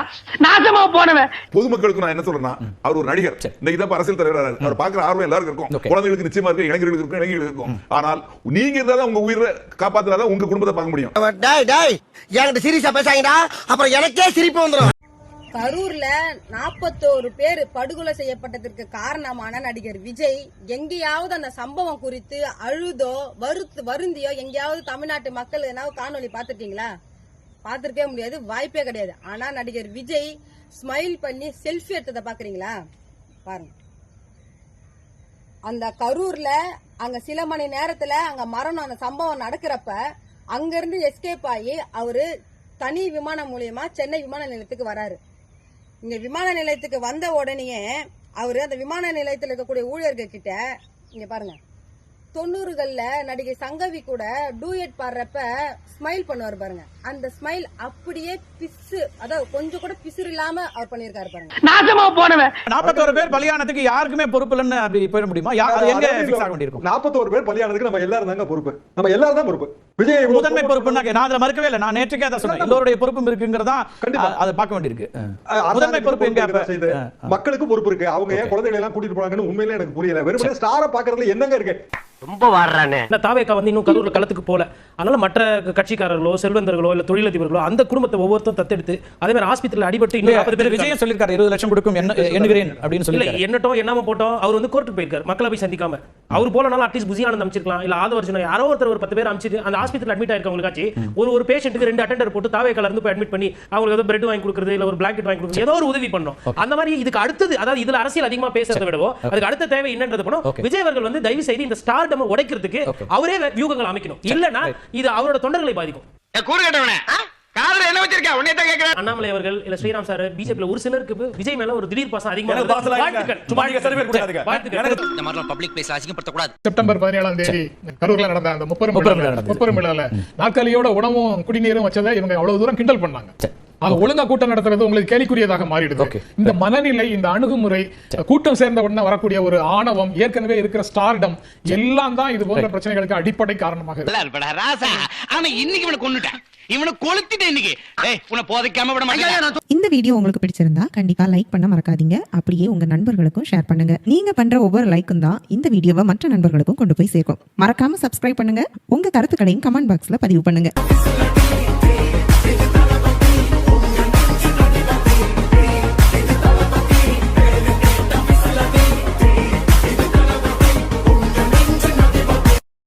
நாசமா போனவன். பொதுமக்களுக்கு நான் என்ன சொல்றேன்னா அவர் ஒரு நடிகர். இன்னைக்கு தான் அரசியல் தலைவரா அவர் பாக்குற ஆர்வம் எல்லாருக்கும் இருக்கும். குழந்தைகளுக்கு நிச்சயமா இருக்கும் இளைஞர்களுக்கு இருக்கும் இளைஞர்களுக்கு இருக்கும். ஆனால் நீங்க இருந்தா தான் உங்க உயிரை காப்பாத்தினாதான் உங்க குடும்பத்தை பார்க்க முடியும். டேய் டேய் என்கிட்ட சீரியஸா பேசாங்கடா அப்புறம் எனக்கே சிரிப்பு வந்துடும் கரூர்ல நாற்பத்தோரு பேர் படுகொலை செய்யப்பட்டதற்கு காரணமான நடிகர் விஜய் எங்கேயாவது அந்த சம்பவம் குறித்து அழுதோ வருத்து வருந்தியோ எங்கேயாவது தமிழ்நாட்டு மக்கள் எதனாவது காணொலி பார்த்துருக்கீங்களா? பார்த்துருக்கவே முடியாது வாய்ப்பே கிடையாது. ஆனா நடிகர் விஜய் ஸ்மைல் பண்ணி செல்ஃபி எடுத்ததை பாக்குறீங்களா பாருங்க. அந்த கரூர்ல அங்க சில மணி நேரத்துல அங்க மரணம் அந்த சம்பவம் நடக்கிறப்ப அங்கிருந்து எஸ்கேப் ஆகி அவரு தனி விமானம் மூலியமா சென்னை விமான நிலையத்துக்கு வராரு. இங்க விமான நிலையத்துக்கு வந்த உடனேயே அவரு அந்த விமான நிலையத்தில் இருக்கக்கூடிய ஊழியர்கள் கிட்ட இங்க பாருங்க தொண்ணூறுகள்ல நடிகை சங்கவி கூட டூயட் பாடுறப்ப ஸ்மைல் பண்ணுவார் பாருங்க. அந்த ஸ்மைல் அப்படியே பிசு அதாவது கொஞ்சம் கூட பிசுறு இல்லாம அவர் பண்ணியிருக்காரு பாருங்க. நாசமா போனவன். நாற்பத்தோரு பேர் பலியானதுக்கு யாருக்குமே பொறுப்பு இல்லைன்னு அப்படி போயிட முடியுமா? எங்க ஃபிக்ஸ் ஆக வேண்டியிருக்கும்? நாற்பத்தோரு பேர் பலியானதுக்கு நம்ம எல்லாரும் தாங்க பொறுப்பு. நம்ம எல்லாரும் தான் பொறுப்பு. விஜய் முதன்மை பொறுப்புன்னா நான் அதை மறுக்கவே இல்லை. நான் நேற்றுக்கே அதை சொன்னேன். எல்லோருடைய பொறுப்பும் இருக்குங்கிறதா அதை பார்க்க வேண்டியிருக்கு. முதன்மை பொறுப்பு எங்க மக்களுக்கு பொறுப்பு இருக்கு. அவங்க ஏன் குழந்தைகளை எல்லாம் கூட்டிட்டு போறாங்கன்னு உண்மையிலே எனக்கு புரியல. வெறுமனே ஸ்டார பாக்குறதுல என்னங்க இருக்கு? ரொம்ப வாடுறானே. இந்த தாவேக்கா வந்து இன்னும் கரூர்ல களத்துக்கு போல. அதனால மற்ற கட்சிக்காரர்களோ செல்வந்தர்களோ இல்ல தொழிலதிபர்களோ அந்த குடும்பத்தை ஒவ்வொருத்தரும் தத்தெடுத்து அதே மாதிரி ஆஸ்பத்திரியில் அடிபட்டு இன்னும் இல்லையா, 40 திரு பேர் விஜயம் சொல்லியிருக்காரு இருபது லட்சம் கொடுக்கும் என்ன எண்ணுகிறேன் அப்படின்னு இல்ல சொல்லி என்னட்டும் என்னாம போட்டோம் அவர் வந்து கோர்ட்டுக்கு போயிருக்காரு. மக்களை போய் சந்திக்காம. அவர் போலனாலும் அட்லீஸ்ட் புசியானந்த் அமைச்சிருக்கலாம் இல்ல ஆதவர்ஜுனா யாரோ ஒருத்தர் ஒரு பத்து பேர் அமைச்சிட்டு அந்த ஹாஸ்பிட்டல் அட்மிட் ஆயிருக்கவங்களுக்காச்சு ஒரு ஒரு பேஷண்ட்டுக்கு ரெண்டு அட்டெண்டர் போட்டு தாவேக்கால இருந்து போய் அட்மிட் பண்ணி அவங்களுக்கு ஏதோ பிரெட் வாங்கி கொடுக்குறது இல்ல ஒரு பிளாங்கெட் வாங்கி கொடுக்குறது ஏதோ ஒரு உதவி பண்ணணும் அந்த மாதிரி இதுக்கு அடுத்தது அதாவது இதுல அரசியல் அதிகமா பேசுறதை விடவோ அதுக்கு அடுத்த தேவை என்னன்றது பண்ணணும் விஜய் அவர்கள் வந்து தயவு செய்து இந்த ஸ்டார் டம் உடைக்கிறதுக்கு அவரே வியூகங்கள் அமைக்கணும். இல்லனா இது அவரோட தொண்டர்களை பாதிக்கும். கூறு கட்டவனே. காதுல என்ன வச்சிருக்க? உன்னை தான் கேக்குறேன். அண்ணாமலை அவர்கள் இல்ல ஸ்ரீராம் சார் பிஜேபியில் ஒரு சிலருக்கு விஜய் மேல ஒரு திடீர் பாசம் அதிகமா செப்டம்பர் பதினேழாம் தேதி கரூர்ல நடந்த அந்த முப்பெரும் முப்பெரும் நாற்காலியோட உணவும் குடிநீரும் வச்சதை இவங்க அவ்வளவு தூரம் கிண்டல் பண்ணாங்க. ஆக ஒழுங்கா கூட்டம் நடத்துறது உங்களுக்கு கேலிக்குரியதாக மாறிடுது. இந்த மனநிலை இந்த அணுகுமுறை கூட்டம் சேர்ந்த உடனே வரக்கூடிய ஒரு ஆணவம் ஏற்கனவே இருக்கிற ஸ்டார்டம் எல்லாம் தான் இது போன்ற பிரச்சனைகளுக்கு அடிப்படை காரணமாக இருக்கு. நல்லா இருப்படா ராசா. ஆனா இன்னைக்கு இவனை கொன்னுட்டேன். இவனை கொளுத்திட்டேன் இன்னைக்கு. ஏய் உன்னை போதைக்காம விட மாட்டேன். இந்த வீடியோ உங்களுக்கு பிடிச்சிருந்தா கண்டிப்பா லைக் பண்ண மறக்காதீங்க. அப்படியே உங்க நண்பர்களுக்கும் ஷேர் பண்ணுங்க. நீங்க பண்ற ஒவ்வொரு லைக்கும் தான் இந்த வீடியோவை மற்ற நண்பர்களுக்கும் கொண்டு போய் சேர்க்கும். மறக்காம சப்ஸ்கிரைப் பண்ணுங்க. உங்க கருத்துக்களையும் கமெண்ட் பாக்ஸ்ல பதிவு பண்ணுங்க.